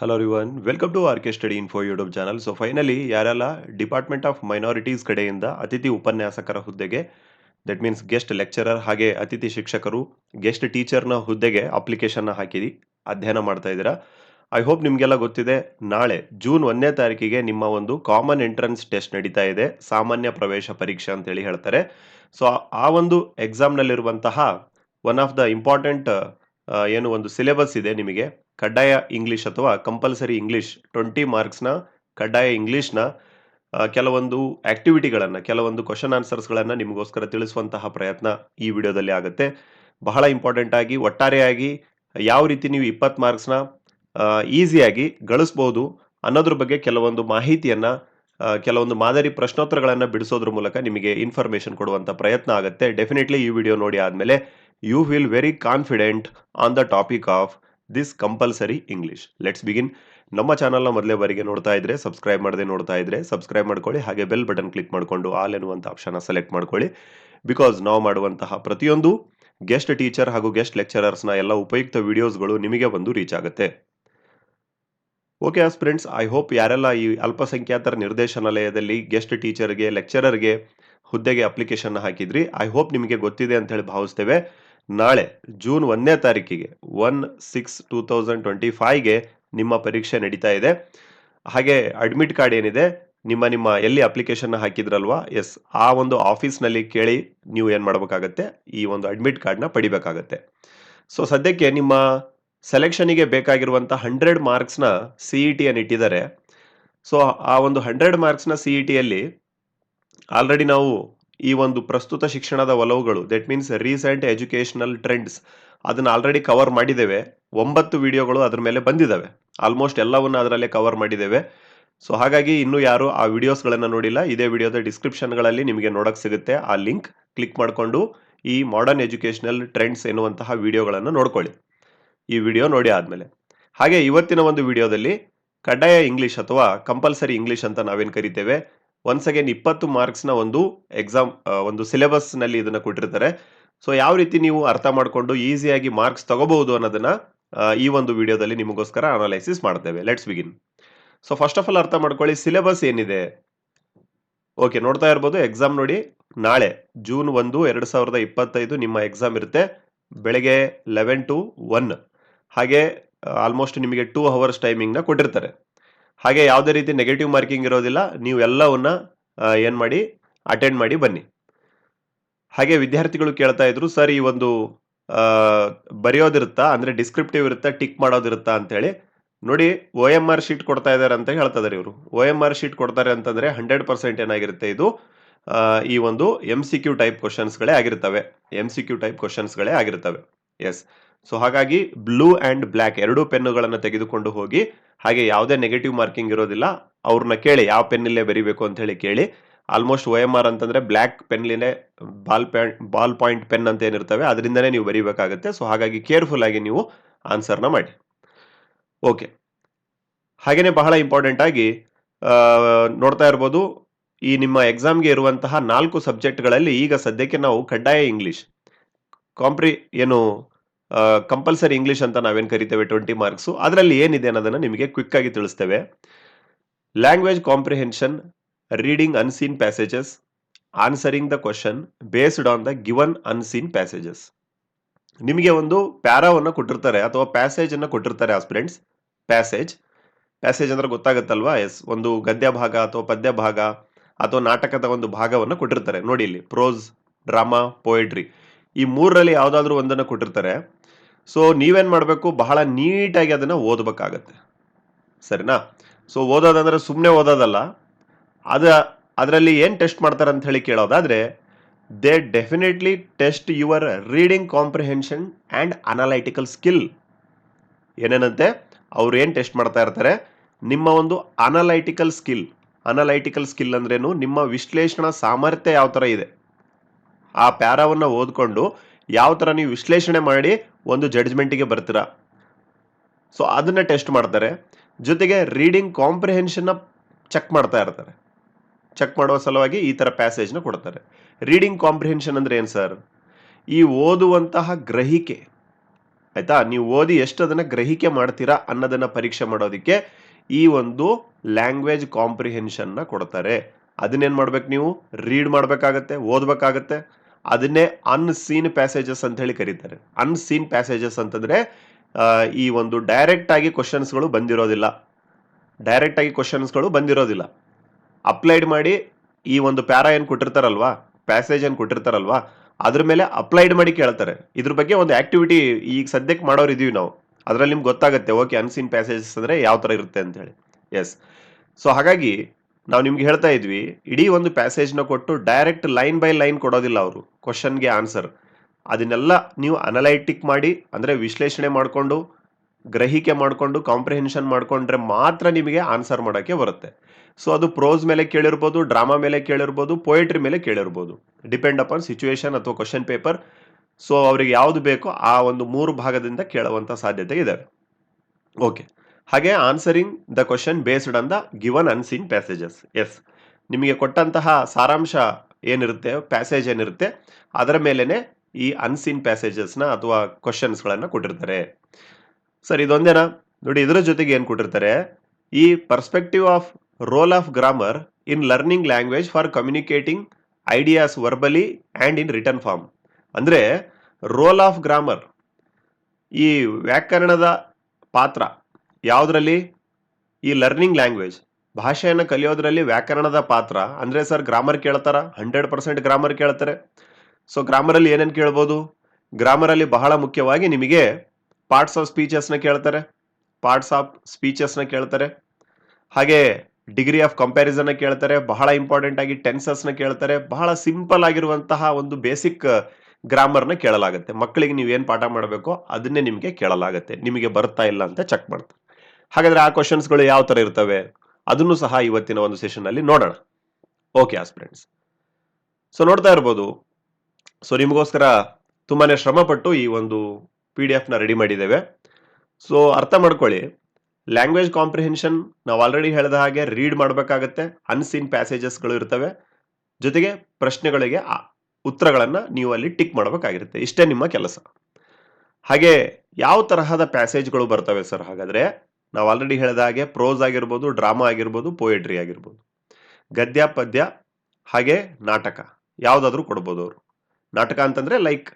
Hello ರಿವನ್ welcome to R K study info YouTube channel so finally ಯಾರೆಲ್ಲ department of minorities ಕಡೆಯಿಂದ ಅತಿಥಿ ಉಪನ್ಯಾಸಕರ ಹುದ್ದೆಗೆ ದಟ್ ಮೀನ್ಸ್ ಗೆಸ್ಟ್ ಲೆಕ್ಚರರ್ ಹಾಗೆ ಅತಿಥಿ ಶಿಕ್ಷಕರು ಗೆಸ್ಟ್ ಟೀಚರ್ನ ಹುದ್ದೆಗೆ ಅಪ್ಲಿಕೇಶನ್ನ ಹಾಕಿದಿ, ಅಧ್ಯಯನ ಮಾಡ್ತಾ ಇದ್ದೀರಾ. ಐ ಹೋಪ್ ನಿಮಗೆಲ್ಲ ಗೊತ್ತಿದೆ, ನಾಳೆ ಜೂನ್ ಒಂದನೇ ತಾರೀಕಿಗೆ ನಿಮ್ಮ ಒಂದು ಕಾಮನ್ ಎಂಟ್ರೆನ್ಸ್ ಟೆಸ್ಟ್ ನಡೀತಾ ಇದೆ, ಸಾಮಾನ್ಯ ಪ್ರವೇಶ ಪರೀಕ್ಷೆ ಅಂತೇಳಿ ಹೇಳ್ತಾರೆ. ಸೊ ಆ ಒಂದು ಎಕ್ಸಾಮ್ನಲ್ಲಿರುವಂತಹ ಒನ್ ಆಫ್ ದ ಇಂಪಾರ್ಟೆಂಟ್ ಏನು ಒಂದು ಸಿಲೆಬಸ್ ಇದೆ ನಿಮಗೆ ಕಡ್ಡಾಯ ಇಂಗ್ಲಿಷ್ ಅಥವಾ ಕಂಪಲ್ಸರಿ ಇಂಗ್ಲಿಷ್ ಟ್ವೆಂಟಿ ಮಾರ್ಕ್ಸ್ನ ಕಡ್ಡಾಯ ಇಂಗ್ಲೀಷ್ನ ಕೆಲವೊಂದು ಆಕ್ಟಿವಿಟಿಗಳನ್ನು ಕೆಲವೊಂದು ಕ್ವಶನ್ ಆನ್ಸರ್ಸ್ಗಳನ್ನು ನಿಮಗೋಸ್ಕರ ತಿಳಿಸುವಂತಹ ಪ್ರಯತ್ನ ಈ ವಿಡಿಯೋದಲ್ಲಿ ಆಗುತ್ತೆ. ಬಹಳ ಇಂಪಾರ್ಟೆಂಟ್ ಆಗಿ, ಒಟ್ಟಾರೆಯಾಗಿ ಯಾವ ರೀತಿ ನೀವು ಇಪ್ಪತ್ತು ಮಾರ್ಕ್ಸ್ನ ಈಸಿಯಾಗಿ ಗಳಿಸ್ಬೋದು ಅನ್ನೋದ್ರ ಬಗ್ಗೆ ಕೆಲವೊಂದು ಮಾಹಿತಿಯನ್ನು ಕೆಲವೊಂದು ಮಾದರಿ ಪ್ರಶ್ನೋತ್ತರಗಳನ್ನು ಬಿಡಿಸೋದ್ರ ಮೂಲಕ ನಿಮಗೆ ಇನ್ಫಾರ್ಮೇಷನ್ ಕೊಡುವಂಥ ಪ್ರಯತ್ನ ಆಗುತ್ತೆ. ಡೆಫಿನೆಟ್ಲಿ ಈ ವಿಡಿಯೋ ನೋಡಿ ಆದಮೇಲೆ you will very confident on the topic of this compulsory English let's begin ನಮ್ಮ ಚಾನಲ್ನ ಮೊದಲೇ ಬಾರಿಗೆ ನೋಡ್ತಾ ಇದ್ರೆ ಸಬ್ಸ್ಕ್ರೈಬ್ ಮಾಡದೆ ನೋಡ್ತಾ ಇದ್ರೆ ಸಬ್ಸ್ಕ್ರೈಬ್ ಮಾಡ್ಕೊಳ್ಳಿ, ಹಾಗೆ ಬೆಲ್ ಬಟನ್ ಕ್ಲಿಕ್ ಮಾಡಿಕೊಂಡು ಆಲ್ ಎನ್ನುವಂಥ ಆಪ್ಷನ್ನ ಸೆಲೆಕ್ಟ್ ಮಾಡ್ಕೊಳ್ಳಿ. ಬಿಕಾಸ್ ನಾವು ಮಾಡುವಂತಹ ಪ್ರತಿಯೊಂದು ಗೆಸ್ಟ್ ಟೀಚರ್ ಹಾಗೂ ಗೆಸ್ಟ್ ಲೆಕ್ಚರರ್ಸ್ನ ಎಲ್ಲ ಉಪಯುಕ್ತ ವಿಡಿಯೋಸ್ಗಳು ನಿಮಗೆ ಬಂದು ರೀಚ್ ಆಗುತ್ತೆ. Okay as friends I hope ಯಾರೆಲ್ಲ ಈ ಅಲ್ಪಸಂಖ್ಯಾತರ ನಿರ್ದೇಶನಾಲಯದಲ್ಲಿ ಗೆಸ್ಟ್ ಟೀಚರ್ಗೆ ಲೆಕ್ಚರರ್ಗೆ ಹುದ್ದೆಗೆ ಅಪ್ಲಿಕೇಶನ್ ಹಾಕಿದ್ರಿ ಐ ಹೋಪ್ ನಿಮಗೆ ಗೊತ್ತಿದೆ ಅಂತ ಹೇಳಿ ಭಾವಿಸ್ತೇವೆ. ನಾಳೆ, ಜೂನ್ ಒಂದನೇ ತಾರೀಕಿಗೆ, one six two thousand twenty ಫೈವ್ಗೆ ನಿಮ್ಮ ಪರೀಕ್ಷೆ ನಡೀತಾ ಇದೆ. ಹಾಗೆ ಅಡ್ಮಿಟ್ ಕಾರ್ಡ್ ಏನಿದೆ, ನಿಮ್ಮ ನಿಮ್ಮ ಎಲ್ಲಿ ಅಪ್ಲಿಕೇಶನ್ ಹಾಕಿದ್ರಲ್ವಾ, ಎಸ್, ಆ ಒಂದು ಆಫೀಸ್ನಲ್ಲಿ ಕೇಳಿ ನೀವು ಏನು ಮಾಡಬೇಕಾಗತ್ತೆ, ಈ ಒಂದು ಅಡ್ಮಿಟ್ ಕಾರ್ಡ್ನ ಪಡಿಬೇಕಾಗತ್ತೆ. ಸೊ, ಸದ್ಯಕ್ಕೆ ನಿಮ್ಮ ಸೆಲೆಕ್ಷನಿಗೆ ಬೇಕಾಗಿರುವಂಥ ಹಂಡ್ರೆಡ್ ಮಾರ್ಕ್ಸ್ನ ಸಿ ಇ ಟಿಯನ್ನು ಇಟ್ಟಿದ್ದಾರೆ. ಸೊ, ಆ ಒಂದು ಹಂಡ್ರೆಡ್ ಮಾರ್ಕ್ಸ್ನ ಸಿ ಇ ಟಿಯಲ್ಲಿ ಆಲ್ರೆಡಿ ನಾವು ಈ ಒಂದು ಪ್ರಸ್ತುತ ಶಿಕ್ಷಣದ ಒಲವುಗಳು that means recent educational trends ಅದನ್ನು ಆಲ್ರೆಡಿ ಕವರ್ ಮಾಡಿದ್ದೇವೆ. ಒಂಬತ್ತು ವಿಡಿಯೋಗಳು ಅದ್ರ ಮೇಲೆ ಬಂದಿದ್ದಾವೆ. ಆಲ್ಮೋಸ್ಟ್ ಎಲ್ಲವನ್ನ ಅದರಲ್ಲೇ ಕವರ್ ಮಾಡಿದ್ದೇವೆ. ಸೊ ಹಾಗಾಗಿ ಇನ್ನೂ ಯಾರು ಆ ವಿಡಿಯೋಸ್ಗಳನ್ನು ನೋಡಿಲ್ಲ, ಇದೇ ವಿಡಿಯೋದ ಡಿಸ್ಕ್ರಿಪ್ಷನ್ಗಳಲ್ಲಿ ನಿಮಗೆ ನೋಡೋಕೆ ಸಿಗುತ್ತೆ. ಆ ಲಿಂಕ್ ಕ್ಲಿಕ್ ಮಾಡಿಕೊಂಡು ಈ ಮಾಡರ್ನ್ ಎಜುಕೇಷನಲ್ ಟ್ರೆಂಡ್ಸ್ ಎನ್ನುವಂತಹ ವಿಡಿಯೋಗಳನ್ನು ನೋಡ್ಕೊಳ್ಳಿ. ಈ ವಿಡಿಯೋ ನೋಡಿ ಆದಮೇಲೆ. ಹಾಗೆ ಇವತ್ತಿನ ಒಂದು ವಿಡಿಯೋದಲ್ಲಿ ಕಡ್ಡಾಯ ಇಂಗ್ಲಿಷ್ ಅಥವಾ ಕಂಪಲ್ಸರಿ ಇಂಗ್ಲಿಷ್ ಅಂತ ನಾವೇನು ಕರಿತೇವೆ? ಒನ್ಸ್ ಅಗೇನ್ ಇಪ್ಪತ್ತು ಮಾರ್ಕ್ಸ್ನ ಒಂದು ಎಕ್ಸಾಮ್ ಒಂದು ಸಿಲೆಬಸ್ನಲ್ಲಿ ಇದನ್ನು ಕೊಟ್ಟಿರ್ತಾರೆ. ಸೊ ಯಾವ ರೀತಿ ನೀವು ಅರ್ಥ ಮಾಡಿಕೊಂಡು ಈಸಿಯಾಗಿ ಮಾರ್ಕ್ಸ್ ತಗೋಬಹುದು ಅನ್ನೋದನ್ನ ಈ ಒಂದು ವಿಡಿಯೋದಲ್ಲಿ ನಿಮಗೋಸ್ಕರ ಅನಾಲೈಸಿಸ್ ಮಾಡ್ತೇವೆ. Let's begin so first of all ಅರ್ಥ ಮಾಡ್ಕೊಳ್ಳಿ ಸಿಲೆಬಸ್ ಏನಿದೆ? ಓಕೆ ನೋಡ್ತಾ ಇರ್ಬೋದು ಎಕ್ಸಾಮ್ ನೋಡಿ, ನಾಳೆ ಜೂನ್ ಒಂದು, ಎರಡು ಸಾವಿರದ ಇಪ್ಪತ್ತೈದು ನಿಮ್ಮ ಎಕ್ಸಾಮ್ ಇರುತ್ತೆ. ಬೆಳಗ್ಗೆ ಲೆವೆನ್ ಟು ಒನ್ ಹಾಗೆ ಆಲ್ಮೋಸ್ಟ್ ನಿಮಗೆ ಟೂ ಅವರ್ಸ್ ಟೈಮಿಂಗ್ನ ಕೊಟ್ಟಿರ್ತಾರೆ. ಹಾಗೆ ಯಾವುದೇ ರೀತಿ ನೆಗೆಟಿವ್ ಮಾರ್ಕಿಂಗ್ ಇರೋದಿಲ್ಲ. ನೀವು ಎಲ್ಲವನ್ನ ಏನು ಮಾಡಿ ಅಟೆಂಡ್ ಮಾಡಿ ಬನ್ನಿ. ಹಾಗೆ ವಿದ್ಯಾರ್ಥಿಗಳು ಕೇಳ್ತಾ ಇದ್ರು, ಸರ್, ಈ ಒಂದು ಬರೆಯೋದಿರುತ್ತಾ? ಅಂದ್ರೆ ಡಿಸ್ಕ್ರಿಪ್ಟಿವ್ ಇರುತ್ತಾ? ಟಿಕ್ ಮಾಡೋದಿರುತ್ತಾ? ಅಂತೇಳಿ. ನೋಡಿ ಒ ಎಂ ಆರ್ ಶೀಟ್ ಕೊಡ್ತಾ ಇದ್ದಾರೆ ಅಂತ ಹೇಳ್ತಾ ಇವರು. ಒ ಎಂ ಆರ್ ಶೀಟ್ ಕೊಡ್ತಾರೆ ಅಂತಂದ್ರೆ ಹಂಡ್ರೆಡ್ ಪರ್ಸೆಂಟ್ ಏನಾಗಿರುತ್ತೆ ಇದು? ಈ ಒಂದು ಎಂ ಸಿ ಕ್ಯೂ ಟೈಪ್ ಕ್ವಶನ್ಸ್ಗಳೇ ಆಗಿರ್ತವೆ. ಎಂ ಸಿ ಕ್ಯೂ ಟೈಪ್ ಕ್ವಶನ್ಸ್ಗಳೇ ಆಗಿರ್ತವೆ. ಎಸ್ ಸೊ ಹಾಗಾಗಿ ಬ್ಲೂ ಆ್ಯಂಡ್ ಬ್ಲ್ಯಾಕ್ ಎರಡೂ ಪೆನ್ನುಗಳನ್ನು ತೆಗೆದುಕೊಂಡು ಹೋಗಿ, ಹಾಗೆ ಯಾವುದೇ ನೆಗೆಟಿವ್ ಮಾರ್ಕಿಂಗ್ ಇರೋದಿಲ್ಲ ಅವ್ರನ್ನ ಕೇಳಿ ಯಾವ ಪೆನ್ನಲ್ಲೇ ಬರಿಬೇಕು ಅಂತ ಹೇಳಿ ಕೇಳಿ. ಆಲ್ಮೋಸ್ಟ್ ಒ ಎಂ ಆರ್ ಅಂತಂದ್ರೆ black ಪೆನ್ಲಿನೇ ball pen ball point pen ಅಂತ ಏನಿರ್ತವೆ, ಅದರಿಂದನೇ ನೀವು ಬರೀಬೇಕಾಗುತ್ತೆ. ಸೊ ಹಾಗಾಗಿ ಕೇರ್ಫುಲ್ ಆಗಿ ನೀವು ಆನ್ಸರ್ನ ಮಾಡಿ. ಓಕೆ ಹಾಗೆಯೇ ಬಹಳ ಇಂಪಾರ್ಟೆಂಟ್ ಆಗಿ ನೋಡ್ತಾ ಇರ್ಬೋದು, ಈ ನಿಮ್ಮ ಎಕ್ಸಾಮ್ಗೆ ಇರುವಂತಹ ನಾಲ್ಕು ಸಬ್ಜೆಕ್ಟ್ಗಳಲ್ಲಿ ಈಗ ಸದ್ಯಕ್ಕೆ ನಾವು ಕಡ್ಡಾಯ ಇಂಗ್ಲಿಷ್ ಕಾಂಪ್ರಿ ಏನು ಕಂಪಲ್ಸರಿ ಇಂಗ್ಲಿಷ್ ಅಂತ ನಾವೇನು ಕರಿತೇವೆ ಟ್ವೆಂಟಿ ಮಾರ್ಕ್ಸು ಅದರಲ್ಲಿ ಏನಿದೆ ಅನ್ನೋದನ್ನು ನಿಮಗೆ ಕ್ವಿಕ್ ಆಗಿ ತಿಳಿಸ್ತೇವೆ. Language comprehension reading unseen passages answering the question based on the given unseen passages ನಿಮಗೆ ಒಂದು ಪ್ಯಾರಾವನ್ನು ಕೊಟ್ಟಿರ್ತಾರೆ ಅಥವಾ ಪ್ಯಾಸೇಜ್ ಅನ್ನು ಕೊಟ್ಟಿರ್ತಾರೆ ಆಸ್ಪಿರೆಂಟ್ಸ್ ಪ್ಯಾಸೇಜ್ ಪ್ಯಾಸೇಜ್ ಅಂದ್ರೆ ಗೊತ್ತಾಗುತ್ತಲ್ವಾ? ಎಸ್ ಒಂದು ಗದ್ಯ ಭಾಗ ಅಥವಾ ಪದ್ಯ ಭಾಗ ಅಥವಾ ನಾಟಕದ ಒಂದು ಭಾಗವನ್ನು ಕೊಟ್ಟಿರ್ತಾರೆ. ನೋಡಿ ಇಲ್ಲಿ ಪ್ರೋಸ್ ಡ್ರಾಮಾ ಪೋಯೆಟ್ರಿ ಈ ಮೂರರಲ್ಲಿ ಯಾವುದಾದ್ರೂ ಒಂದನ್ನು ಕೊಟ್ಟಿರ್ತಾರೆ. ಸೊ ನೀವೇನು ಮಾಡಬೇಕು? ಬಹಳ ನೀಟಾಗಿ ಅದನ್ನು ಓದಬೇಕಾಗತ್ತೆ. ಸರಿನಾ? ಸೊ ಓದೋದಂದ್ರೆ ಸುಮ್ಮನೆ ಓದೋದಲ್ಲ. ಅದ, ಅದರಲ್ಲಿ ಏನು ಟೆಸ್ಟ್ ಮಾಡ್ತಾರೆ ಅಂತ ಹೇಳಿ ಕೇಳೋದಾದರೆ they definitely test your reading comprehension and analytical skill ಏನೇನಂತೆ? ಅವ್ರು ಏನು ಟೆಸ್ಟ್ ಮಾಡ್ತಾ ಇರ್ತಾರೆ? ನಿಮ್ಮ ಒಂದು ಅನಲೈಟಿಕಲ್ ಸ್ಕಿಲ್ ಅನಲೈಟಿಕಲ್ ಸ್ಕಿಲ್ ಅಂದ್ರೇನು ನಿಮ್ಮ ವಿಶ್ಲೇಷಣಾ ಸಾಮರ್ಥ್ಯ ಯಾವ ಥರ ಇದೆ? ಆ ಪ್ಯಾರಾವನ್ನು ಓದ್ಕೊಂಡು ಯಾವ ಥರ ನೀವು ವಿಶ್ಲೇಷಣೆ ಮಾಡಿ ಒಂದು ಜಡ್ಜ್ಮೆಂಟಿಗೆ ಬರ್ತೀರಾ? ಸೊ ಅದನ್ನು ಟೆಸ್ಟ್ ಮಾಡ್ತಾರೆ. ಜೊತೆಗೆ ರೀಡಿಂಗ್ ಕಾಂಪ್ರಿಹೆನ್ಷನ್ನ ಚೆಕ್ ಮಾಡ್ತಾ ಇರ್ತಾರೆ. ಚೆಕ್ ಮಾಡುವ ಸಲುವಾಗಿ ಈ ಥರ ಪ್ಯಾಸೇಜ್ನ ಕೊಡ್ತಾರೆ. ರೀಡಿಂಗ್ ಕಾಂಪ್ರಿಹೆನ್ಷನ್ ಅಂದ್ರೆ ಏನು ಸರ್ ಈ ಓದುವಂತಹ ಗ್ರಹಿಕೆ. ಆಯಿತಾ? ನೀವು ಓದಿ ಎಷ್ಟು ಅದನ್ನು ಗ್ರಹಿಕೆ ಮಾಡ್ತೀರಾ ಅನ್ನೋದನ್ನು ಪರೀಕ್ಷೆ ಮಾಡೋದಕ್ಕೆ ಈ ಒಂದು ಲ್ಯಾಂಗ್ವೇಜ್ ಕಾಂಪ್ರಿಹೆನ್ಷನ್ನ ಕೊಡ್ತಾರೆ. ಅದನ್ನೇನು ಮಾಡ್ಬೇಕು ನೀವು? ರೀಡ್ ಮಾಡಬೇಕಾಗತ್ತೆ, ಓದ್ಬೇಕಾಗತ್ತೆ. ಅದನ್ನೇ ಅನ್ಸೀನ್ ಪ್ಯಾಸೇಜಸ್ ಅಂತ ಹೇಳಿ ಕರೀತಾರೆ. ಅನ್ಸೀನ್ ಪ್ಯಾಸೇಜಸ್ ಅಂತಂದ್ರೆ ಈ ಒಂದು ಡೈರೆಕ್ಟ್ ಆಗಿ ಕ್ವಶನ್ಸ್ಗಳು ಬಂದಿರೋದಿಲ್ಲ. ಡೈರೆಕ್ಟ್ ಆಗಿ ಕ್ವಶನ್ಸ್ಗಳು ಬಂದಿರೋದಿಲ್ಲ. ಅಪ್ಲೈಡ್ ಮಾಡಿ ಈ ಒಂದು ಪ್ಯಾರಾ ಏನು ಕೊಟ್ಟಿರ್ತಾರಲ್ವಾ ಪ್ಯಾಸೇಜ್ ಏನ್ ಕೊಟ್ಟಿರ್ತಾರಲ್ವಾ, ಅದ್ರ ಮೇಲೆ ಅಪ್ಲೈಡ್ ಮಾಡಿ ಕೇಳ್ತಾರೆ. ಇದ್ರ ಬಗ್ಗೆ ಒಂದು ಆಕ್ಟಿವಿಟಿ ಈಗ ಸದ್ಯಕ್ಕೆ ಮಾಡೋರು ಇದೀವಿ ನಾವು. ಅದ್ರಲ್ಲಿ ನಿಮ್ಗೆ ಗೊತ್ತಾಗುತ್ತೆ, ಓಕೆ ಅನ್ಸೀನ್ ಪ್ಯಾಸೇಜಸ್ ಅಂದ್ರೆ ಯಾವ ತರ ಇರುತ್ತೆ ಅಂತ ಹೇಳಿ ಎಸ್ ಸೊ ಹಾಗಾಗಿ ನಾವು ನಿಮ್ಗೆ ಹೇಳ್ತಾ ಇದ್ವಿ, ಇಡೀ ಒಂದು ಪ್ಯಾಸೇಜ್ನ ಕೊಟ್ಟು ಡೈರೆಕ್ಟ್ ಲೈನ್ ಬೈ ಲೈನ್ ಕೊಡೋದಿಲ್ಲ ಅವರು ಕ್ವಶನ್ಗೆ ಆನ್ಸರ್ ಅದನ್ನೆಲ್ಲ ನೀವು ಅನಲೈಟಿಕ್ ಮಾಡಿ, ಅಂದ್ರೆ ವಿಶ್ಲೇಷಣೆ ಮಾಡಿಕೊಂಡು, ಗ್ರಹಿಕೆ ಮಾಡಿಕೊಂಡು ಕಾಂಪ್ರಿಹೆನ್ಷನ್ ಮಾಡಿಕೊಂಡ್ರೆ ಮಾತ್ರ ನಿಮಗೆ ಆನ್ಸರ್ ಮಾಡೋಕ್ಕೆ ಬರುತ್ತೆ. ಸೊ ಅದು ಪ್ರೋಸ್ ಮೇಲೆ ಕೇಳಿರ್ಬೋದು ಡ್ರಾಮಾ ಮೇಲೆ ಕೇಳಿರ್ಬೋದು ಪೊಯೆಟ್ರಿ ಮೇಲೆ ಕೇಳಿರ್ಬೋದು. ಡಿಪೆಂಡ್ ಅಪಾನ್ ಸಿಚುವೇಶನ್ ಅಥವಾ ಕ್ವಶನ್ ಪೇಪರ್ ಸೊ ಅವರಿಗೆ ಯಾವುದು ಬೇಕೋ ಆ ಒಂದು ಮೂರು ಭಾಗದಿಂದ ಕೇಳುವಂಥ ಸಾಧ್ಯತೆ ಇದೆ. ಓಕೆ ಹಾಗೆ answering the question based on the given unseen passages yes ನಿಮಗೆ ಕೊಟ್ಟಂತಹ ಸಾರಾಂಶ ಏನಿರುತ್ತೆ ಪ್ಯಾಸೇಜ್ ಏನಿರುತ್ತೆ, ಅದರ ಮೇಲೇ ಈ ಅನ್ಸೀನ್ ಪ್ಯಾಸೇಜಸ್ನ ಅಥವಾ ಕ್ವಶನ್ಸ್ಗಳನ್ನ ಕೊಟ್ಟಿರ್ತಾರೆ. ಸರ್, ಇದೊಂದೇನಾ? ನೋಡಿ, ಇದರ ಜೊತೆಗೆ ಏನು ಕೊಟ್ಟಿರ್ತಾರೆ? ಈ perspective of role of grammar in learning language for communicating ideas verbally and in return form ಅಂದರೆ ರೋಲ್ ಆಫ್ ಗ್ರಾಮರ್ ಈ ವ್ಯಾಕರಣದ ಪಾತ್ರ ಯಾವುದರಲ್ಲಿ? ಈ ಲರ್ನಿಂಗ್ ಲ್ಯಾಂಗ್ವೇಜ್ ಭಾಷೆಯನ್ನು ಕಲಿಯೋದ್ರಲ್ಲಿ ವ್ಯಾಕರಣದ ಪಾತ್ರ. ಅಂದರೆ ಸರ್ ಗ್ರಾಮರ್ ಕೇಳ್ತಾರ? ಹಂಡ್ರೆಡ್ ಪರ್ಸೆಂಟ್ ಗ್ರಾಮರ್ ಕೇಳ್ತಾರೆ. ಸೊ ಗ್ರಾಮರಲ್ಲಿ ಏನೇನು ಕೇಳ್ಬೋದು? ಗ್ರಾಮರಲ್ಲಿ ಬಹಳ ಮುಖ್ಯವಾಗಿ ನಿಮಗೆ ಪಾರ್ಟ್ಸ್ ಆಫ್ ಸ್ಪೀಚಸ್ನ ಕೇಳ್ತಾರೆ. ಪಾರ್ಟ್ಸ್ ಆಫ್ ಸ್ಪೀಚಸ್ನ ಕೇಳ್ತಾರೆ. ಹಾಗೆ ಡಿಗ್ರಿ ಆಫ್ ಕಂಪ್ಯಾರಿಸನ್ನ ಕೇಳ್ತಾರೆ. ಬಹಳ ಇಂಪಾರ್ಟೆಂಟ್ ಆಗಿ ಟೆನ್ಸಸ್ನ ಕೇಳ್ತಾರೆ. ಬಹಳ ಸಿಂಪಲ್ ಆಗಿರುವಂತಹ ಒಂದು ಬೇಸಿಕ್ ಗ್ರಾಮರ್ನ ಕೇಳಲಾಗುತ್ತೆ. ಮಕ್ಕಳಿಗೆ ನೀವು ಏನು ಪಾಠ ಮಾಡಬೇಕೋ ಅದನ್ನೇ ನಿಮಗೆ ಕೇಳಲಾಗುತ್ತೆ. ನಿಮಗೆ ಬರ್ತಾ ಇಲ್ಲ ಅಂತ ಚೆಕ್ ಮಾಡ್ತಾರೆ. ಹಾಗಾದ್ರೆ ಆ ಕ್ವಶನ್ಸ್ಗಳು ಯಾವ ತರ ಇರ್ತವೆ? ಅದನ್ನು ಸಹ ಇವತ್ತಿನ ಒಂದು ಸೆಷನ್ ಅಲ್ಲಿ ನೋಡೋಣ. ಓಕೆ ಆಸ್ಪಿರೆಂಟ್ಸ್ ಸೊ ನೋಡ್ತಾ ಇರ್ಬೋದು. ಸೊ ನಿಮಗೋಸ್ಕರ ತುಂಬಾ ಶ್ರಮ ಪಟ್ಟು ಈ ಒಂದು ಪಿ ಡಿ ಎಫ್ನ ರೆಡಿ ಮಾಡಿದ್ದೇವೆ. ಸೊ ಅರ್ಥ ಮಾಡ್ಕೊಳ್ಳಿ. ಲ್ಯಾಂಗ್ವೇಜ್ ಕಾಂಪ್ರಿಹೆನ್ಷನ್ ನಾವು ಆಲ್ರೆಡಿ ಹೇಳಿದ ಹಾಗೆ ರೀಡ್ ಮಾಡಬೇಕಾಗತ್ತೆ. ಅನ್ಸೀನ್ ಪ್ಯಾಸೇಜಸ್ಗಳು ಇರ್ತವೆ. ಜೊತೆಗೆ ಪ್ರಶ್ನೆಗಳಿಗೆ ಉತ್ತರಗಳನ್ನ ನೀವು ಅಲ್ಲಿ ಟಿಕ್ ಮಾಡಬೇಕಾಗಿರುತ್ತೆ. ಇಷ್ಟೇ ನಿಮ್ಮ ಕೆಲಸ. ಹಾಗೆ ಯಾವ ತರಹದ ಪ್ಯಾಸೇಜ್ಗಳು ಬರ್ತವೆ ಸರ್? ಹಾಗಾದ್ರೆ ನಾವು ಆಲ್ರೆಡಿ ಹೇಳಿದ ಹಾಗೆ ಪ್ರೋಸ್ ಆಗಿರ್ಬೋದು ಡ್ರಾಮಾ ಆಗಿರ್ಬೋದು ಪೋಯೆಟ್ರಿ ಆಗಿರ್ಬೋದು. ಗದ್ಯ, ಪದ್ಯ, ಹಾಗೆ ನಾಟಕ ಯಾವುದಾದ್ರೂ ಕೊಡ್ಬೋದು ಅವರು. ನಾಟಕ ಅಂತಂದ್ರೆ ಲೈಕ್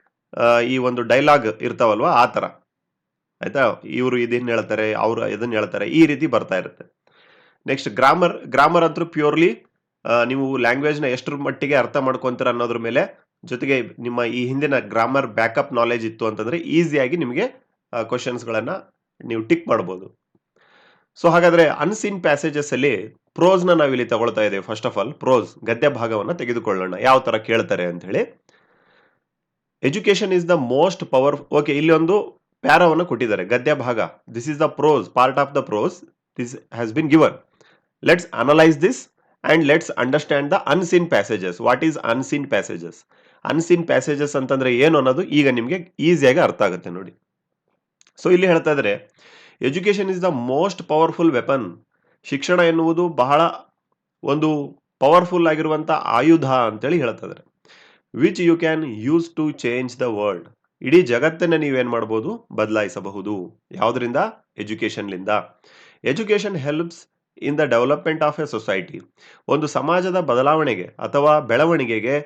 ಈ ಒಂದು ಡೈಲಾಗ್ ಇರ್ತಾವಲ್ವ, ಆ ತರ. ಆಯ್ತಾ? ಇವರು ಇದನ್ನು ಹೇಳ್ತಾರೆ, ಅವರು ಇದನ್ನು ಹೇಳ್ತಾರೆ, ಈ ರೀತಿ ಬರ್ತಾ ಇರುತ್ತೆ. ನೆಕ್ಸ್ಟ್ ಗ್ರಾಮರ್ ಗ್ರಾಮರ್ ಅಂತೂ ಪ್ಯೂರ್ಲಿ ನೀವು ಲ್ಯಾಂಗ್ವೇಜ್ನ ಎಷ್ಟರ ಮಟ್ಟಿಗೆ ಅರ್ಥ ಮಾಡ್ಕೊತೀರ ಅನ್ನೋದ್ರ ಮೇಲೆ ಜೊತೆಗೆ ನಿಮ್ಮ ಈ ಹಿಂದಿನ ಗ್ರಾಮರ್ ಬ್ಯಾಕಪ್ ನಾಲೆಜ್ ಇತ್ತು ಅಂತಂದ್ರೆ ಈಸಿಯಾಗಿ ನಿಮಗೆ ಕ್ವಶನ್ಸ್ಗಳನ್ನು ನೀವು ಟಿಕ್ ಮಾಡ್ಬೋದು. ಸೊ ಹಾಗಾದ್ರೆ ಅನ್ಸೀನ್ ಪ್ಯಾಸೇಜಸ್ ಅಲ್ಲಿ ಪ್ರೋಸ್ನ ನಾವಿಲ್ಲಿ ತಗೊಳ್ತಾ ಇದ್ದೇವೆ. ಫಸ್ಟ್ ಆಫ್ ಆಲ್ ಪ್ರೋಸ್ ಗದ್ಯ ಭಾಗವನ್ನ ತೆಗೆದುಕೊಳ್ಳೋಣ. ಯಾವ ತರ ಕೇಳ್ತಾರೆ ಅಂತ ಹೇಳಿ. Education is the most power okay ಇಲ್ಲಿ ಒಂದು ಪ್ಯಾರವನ್ನು ಕೊಟ್ಟಿದ್ದಾರೆ. ಗದ್ಯ ಭಾಗ this is the prose part of the prose this has been given let's analyse this and let's understand the unseen passages what is unseen passages unseen passages ಅಂತಂದ್ರೆ ಏನು ಅನ್ನೋದು ಈಗ ನಿಮಗೆ ಈಸಿಯಾಗಿ ಅರ್ಥ ಆಗುತ್ತೆ ನೋಡಿ. ಸೊ ಇಲ್ಲಿ ಹೇಳ್ತಾ ಇದ್ದಾರೆ education is the most powerful weapon ಶಿಕ್ಷಣ ಎನ್ನುವುದು ಬಹಳ ಒಂದು ಪವರ್ಫುಲ್ ಆಗಿರುವಂಥ ಆಯುಧ ಅಂತೇಳಿ ಹೇಳ್ತಾ ಇದ್ದಾರೆ which you can use to change the world ಇಡೀ ಜಗತ್ತನ್ನ ನೀವೇನು ಮಾಡ್ಬೋದು? ಬದಲಾಯಿಸಬಹುದು. ಯಾವುದರಿಂದ? ಎಜುಕೇಷನ್ಲಿಂದ education helps in the development of a society ಒಂದು ಸಮಾಜದ ಬದಲಾವಣೆಗೆ ಅಥವಾ ಬೆಳವಣಿಗೆಗೆ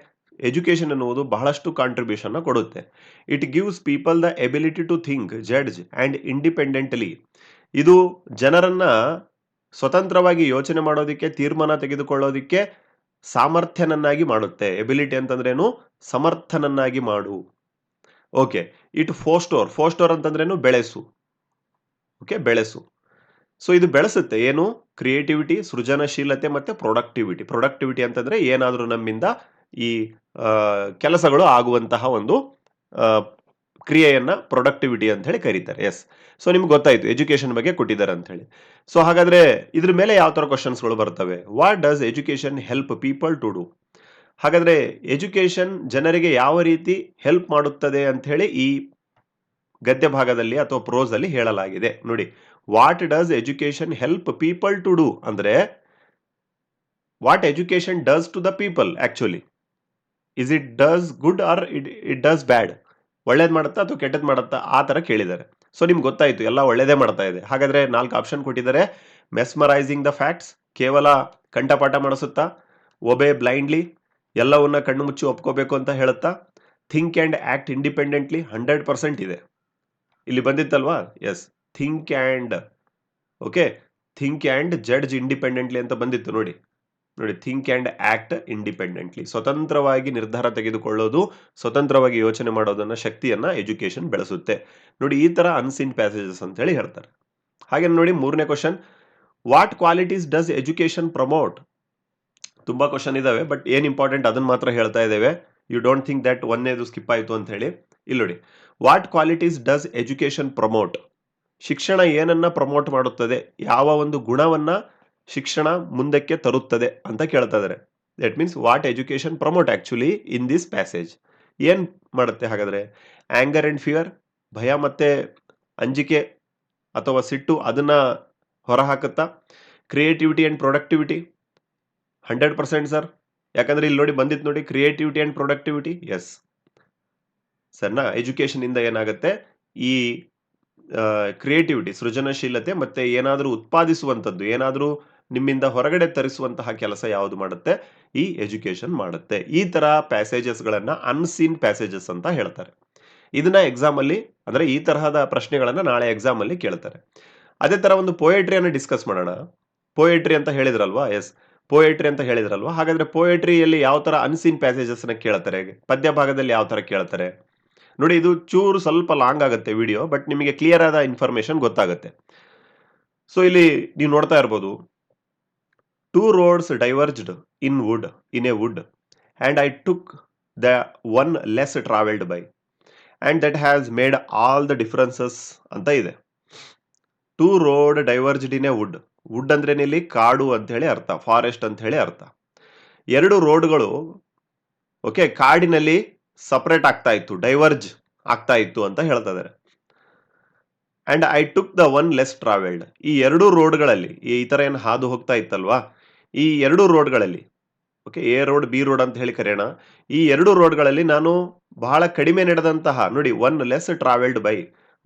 ಎಜುಕೇಶನ್ ಎನ್ನುವುದು ಬಹಳಷ್ಟು ಕಾಂಟ್ರಿಬ್ಯೂಷನ್ ಕೊಡುತ್ತೆ. It gives people the ability to think judge and independently ಇದು ಜನರನ್ನ ಸ್ವತಂತ್ರವಾಗಿ ಯೋಚನೆ ಮಾಡೋದಕ್ಕೆ, ತೀರ್ಮಾನ ತೆಗೆದುಕೊಳ್ಳೋದಕ್ಕೆ ಸಾಮರ್ಥ್ಯನನ್ನಾಗಿ ಮಾಡುತ್ತೆ. ಎಬಿಲಿಟಿ ಅಂತಂದ್ರೇನು? ಸಮರ್ಥನನ್ನಾಗಿ ಮಾಡು. ಓಕೆ ಇಟ್ ಫೋಸ್ಟೋರ್ ಫೋಸ್ಟೋರ್ ಅಂತಂದ್ರೇನು? ಬೆಳೆಸು. ಓಕೆ ಬೆಳೆಸು. ಸೊ ಇದು ಬೆಳೆಸುತ್ತೆ. ಏನು? ಕ್ರಿಯೇಟಿವಿಟಿ ಸೃಜನಶೀಲತೆ ಮತ್ತೆ ಪ್ರೊಡಕ್ಟಿವಿಟಿ ಪ್ರೊಡಕ್ಟಿವಿಟಿ ಅಂತಂದ್ರೆ ಏನಾದರೂ ನಮ್ಮಿಂದ ಈ ಕೆಲಸಗಳು ಆಗುವಂತಹ ಒಂದು ಕ್ರಿಯೆಯನ್ನು ಪ್ರೊಡಕ್ಟಿವಿಟಿ ಅಂತ ಹೇಳಿ ಕರೀತಾರೆ. ಎಸ್ ಸೊ ನಿಮ್ಗೆ ಗೊತ್ತಾಯ್ತು ಎಜುಕೇಶನ್ ಬಗ್ಗೆ ಕೊಟ್ಟಿದ್ದಾರೆ ಅಂತ ಹೇಳಿ ಸೊ ಹಾಗಾದ್ರೆ ಇದ್ರ ಮೇಲೆ ಯಾವ ತರ ಕ್ವಶನ್ಸ್ಗಳು ಬರ್ತವೆ? What does education help people to do ಹಾಗಾದ್ರೆ ಎಜುಕೇಶನ್ ಜನರಿಗೆ ಯಾವ ರೀತಿ ಹೆಲ್ಪ್ ಮಾಡುತ್ತದೆ ಅಂತ ಹೇಳಿ ಈ ಗದ್ಯ ಭಾಗದಲ್ಲಿ ಅಥವಾ ಪ್ರೋಸ್ ಅಲ್ಲಿ ಹೇಳಲಾಗಿದೆ. ನೋಡಿ what does education help people to do ಅಂದ್ರೆ what education does to the people actually is it does good or it it does bad ಒಳ್ಳೇದು ಮಾಡುತ್ತಾ ಅಥವಾ ಕೆಟ್ಟದ್ದು ಮಾಡುತ್ತಾ? ಆ ಥರ ಕೇಳಿದ್ದಾರೆ. ಸೊ ನಿಮ್ಗೆ ಗೊತ್ತಾಯಿತು, ಎಲ್ಲ ಒಳ್ಳೇದೇ ಮಾಡ್ತಾ ಇದೆ. ಹಾಗಾದರೆ ನಾಲ್ಕು ಆಪ್ಷನ್ ಕೊಟ್ಟಿದ್ದಾರೆ. ಮೆಸ್ಮರೈಸಿಂಗ್ ದ ಫ್ಯಾಕ್ಟ್ಸ್ ಕೇವಲ ಕಂಠಪಾಠ ಮಾಡಿಸುತ್ತಾ ಒಬೆ ಬ್ಲೈಂಡ್ಲಿ ಎಲ್ಲವನ್ನ ಕಣ್ಣು ಮುಚ್ಚಿ ಒಪ್ಕೋಬೇಕು ಅಂತ ಹೇಳುತ್ತಾ think and act independently hundred percent ಇದೆ. ಇಲ್ಲಿ ಬಂದಿತ್ತಲ್ವಾ? Yes think and okay think and judge independently ಅಂತ ಬಂದಿತ್ತು ನೋಡಿ. ನೋಡಿ ಥಿಂಕ್ ಆ್ಯಂಡ್ ಆ್ಯಕ್ಟ್ ಇಂಡಿಪೆಂಡೆಂಟ್ಲಿ ಸ್ವತಂತ್ರವಾಗಿ ನಿರ್ಧಾರ ತೆಗೆದುಕೊಳ್ಳೋದು, ಸ್ವತಂತ್ರವಾಗಿ ಯೋಚನೆ ಮಾಡೋದನ್ನು ಶಕ್ತಿಯನ್ನು ಎಜುಕೇಷನ್ ಬೆಳೆಸುತ್ತೆ. ನೋಡಿ, ಈ ಥರ ಅನ್ಸೀನ್ ಪ್ಯಾಸೇಜಸ್ ಅಂತ ಹೇಳಿ ಹೇಳ್ತಾರೆ. ಹಾಗೆ ನೋಡಿ, ಮೂರನೇ question what qualities does education promote ತುಂಬ ಕ್ವಶನ್ ಇದ್ದಾವೆ ಬಟ್ ಏನು ಇಂಪಾರ್ಟೆಂಟ್ ಅದನ್ನು ಮಾತ್ರ ಹೇಳ್ತಾ ಇದ್ದೇವೆ. ಯು ಡೋಂಟ್ ಥಿಂಕ್ ದ್ಯಾಟ್ ಒಂದೇದು ಸ್ಕಿಪ್ ಆಯಿತು ಅಂತ ಹೇಳಿ ಇಲ್ಲಿ ನೋಡಿ what qualities does education promote ಶಿಕ್ಷಣ ಏನನ್ನ ಪ್ರಮೋಟ್ ಮಾಡುತ್ತದೆ? ಯಾವ ಒಂದು ಗುಣವನ್ನ ಶಿಕ್ಷಣ ಮುಂದಕ್ಕೆ ತರುತ್ತದೆ ಅಂತ ಕೇಳ್ತಾ ಇದಾರೆ. That means what education promote actually in this passage ಏನು ಮಾಡುತ್ತೆ ಹಾಗಾದ್ರೆ? ಆಂಗರ್ ಅಂಡ್ ಫಿಯರ್ ಭಯ ಮತ್ತೆ ಅಂಜಿಕೆ ಅಥವಾ ಸಿಟ್ಟು ಅದನ್ನ ಹೊರಹಾಕುತ್ತಾ? Creativity and productivity hundred percent sir ಯಾಕಂದ್ರೆ ಇಲ್ಲಿ ನೋಡಿ ಬಂದಿತ್ತು ನೋಡಿ ಕ್ರಿಯೇಟಿವಿಟಿ ಅಂಡ್ ಪ್ರೊಡಕ್ಟಿವಿಟಿ ಎಸ್ ಸರ್ನಾ ಎಜುಕೇಶನ್ ಇಂದ ಏನಾಗುತ್ತೆ? ಈ ಕ್ರಿಯೇಟಿವಿಟಿ ಸೃಜನಶೀಲತೆ ಮತ್ತೆ ಏನಾದರೂ ಉತ್ಪಾದಿಸುವಂಥದ್ದು, ಏನಾದರೂ ನಿಮ್ಮಿಂದ ಹೊರಗಡೆ ತರಿಸುವಂತಹ ಕೆಲಸ ಯಾವುದು ಮಾಡುತ್ತೆ? ಈ ಎಜುಕೇಶನ್ ಮಾಡುತ್ತೆ. ಈ ತರ ಪ್ಯಾಸೇಜಸ್ ಗಳನ್ನ ಅನ್ಸೀನ್ ಪ್ಯಾಸೇಜಸ್ ಅಂತ ಹೇಳ್ತಾರೆ. ಇದನ್ನ ಎಕ್ಸಾಮ್ ಅಲ್ಲಿ, ಅಂದ್ರೆ ಈ ತರಹದ ಪ್ರಶ್ನೆಗಳನ್ನ ನಾಳೆ ಎಕ್ಸಾಮ್ ಅಲ್ಲಿ ಕೇಳ್ತಾರೆ. ಅದೇ ತರ ಒಂದು ಪೊಯೆಟ್ರಿಯನ್ನು ಡಿಸ್ಕಸ್ ಮಾಡೋಣ. ಪೋಯೆಟ್ರಿ ಅಂತ ಹೇಳಿದ್ರಲ್ವಾ? ಎಸ್ ಪೋಯೆಟ್ರಿ ಅಂತ ಹೇಳಿದ್ರಲ್ವಾ? ಹಾಗಾದ್ರೆ ಪೋಯೆಟ್ರಿಯಲ್ಲಿ ಯಾವ ತರ ಅನ್ಸೀನ್ ಪ್ಯಾಸೇಜಸ್ನ ಕೇಳ್ತಾರೆ? ಪದ್ಯ ಭಾಗದಲ್ಲಿ ಯಾವ ತರ ಕೇಳ್ತಾರೆ? ನೋಡಿ, ಇದು ಚೂರು ಸ್ವಲ್ಪ ಲಾಂಗ್ ಆಗುತ್ತೆ ವಿಡಿಯೋ ಬಟ್ ನಿಮಗೆ ಕ್ಲಿಯರ್ ಆದ ಇನ್ಫಾರ್ಮೇಶನ್ ಗೊತ್ತಾಗುತ್ತೆ. ಸೊ ಇಲ್ಲಿ ನೀವು ನೋಡ್ತಾ ಇರ್ಬೋದು two roads diverged in wood in a wood and I took the one less travelled by and that has made all the differences ಅಂತ ಇದೆ. Two road diverged in a wood wood ಅಂದ್ರೆ ಇಲ್ಲಿ ಕಾಡು ಅಂತ ಹೇಳಿ ಅರ್ಥ ಫಾರೆಸ್ಟ್ ಅಂತ ಹೇಳಿ ಅರ್ಥ. ಎರಡು ರೋಡ್ಗಳು ಓಕೆ ಕಾಡಿನಲ್ಲಿ ಸಪ್ರೇಟ್ ಆಗ್ತಾ ಇತ್ತು ಡೈವರ್ಜ್ ಆಗ್ತಾ ಇತ್ತು ಅಂತ ಹೇಳ್ತಾ ಇದ್ದಾರೆ and I took the one less travelled ಈ ಎರಡು ರೋಡ್ಗಳಲ್ಲಿ ಈ ಥರ ಏನು ಹಾದು ಹೋಗ್ತಾ ಇತ್ತಲ್ವಾ? ಈ ಎರಡು ರೋಡ್ಗಳಲ್ಲಿ okay A road B road ಅಂತ ಹೇಳಿ ಕರೆಯೋಣ. ಈ ಎರಡು ರೋಡ್ಗಳಲ್ಲಿ ನಾನು ಬಹಳ ಕಡಿಮೆ ನಡೆದಂತಹ, ನೋಡಿ ಒನ್ ಲೆಸ್ ಟ್ರಾವೆಲ್ಡ್ ಬೈ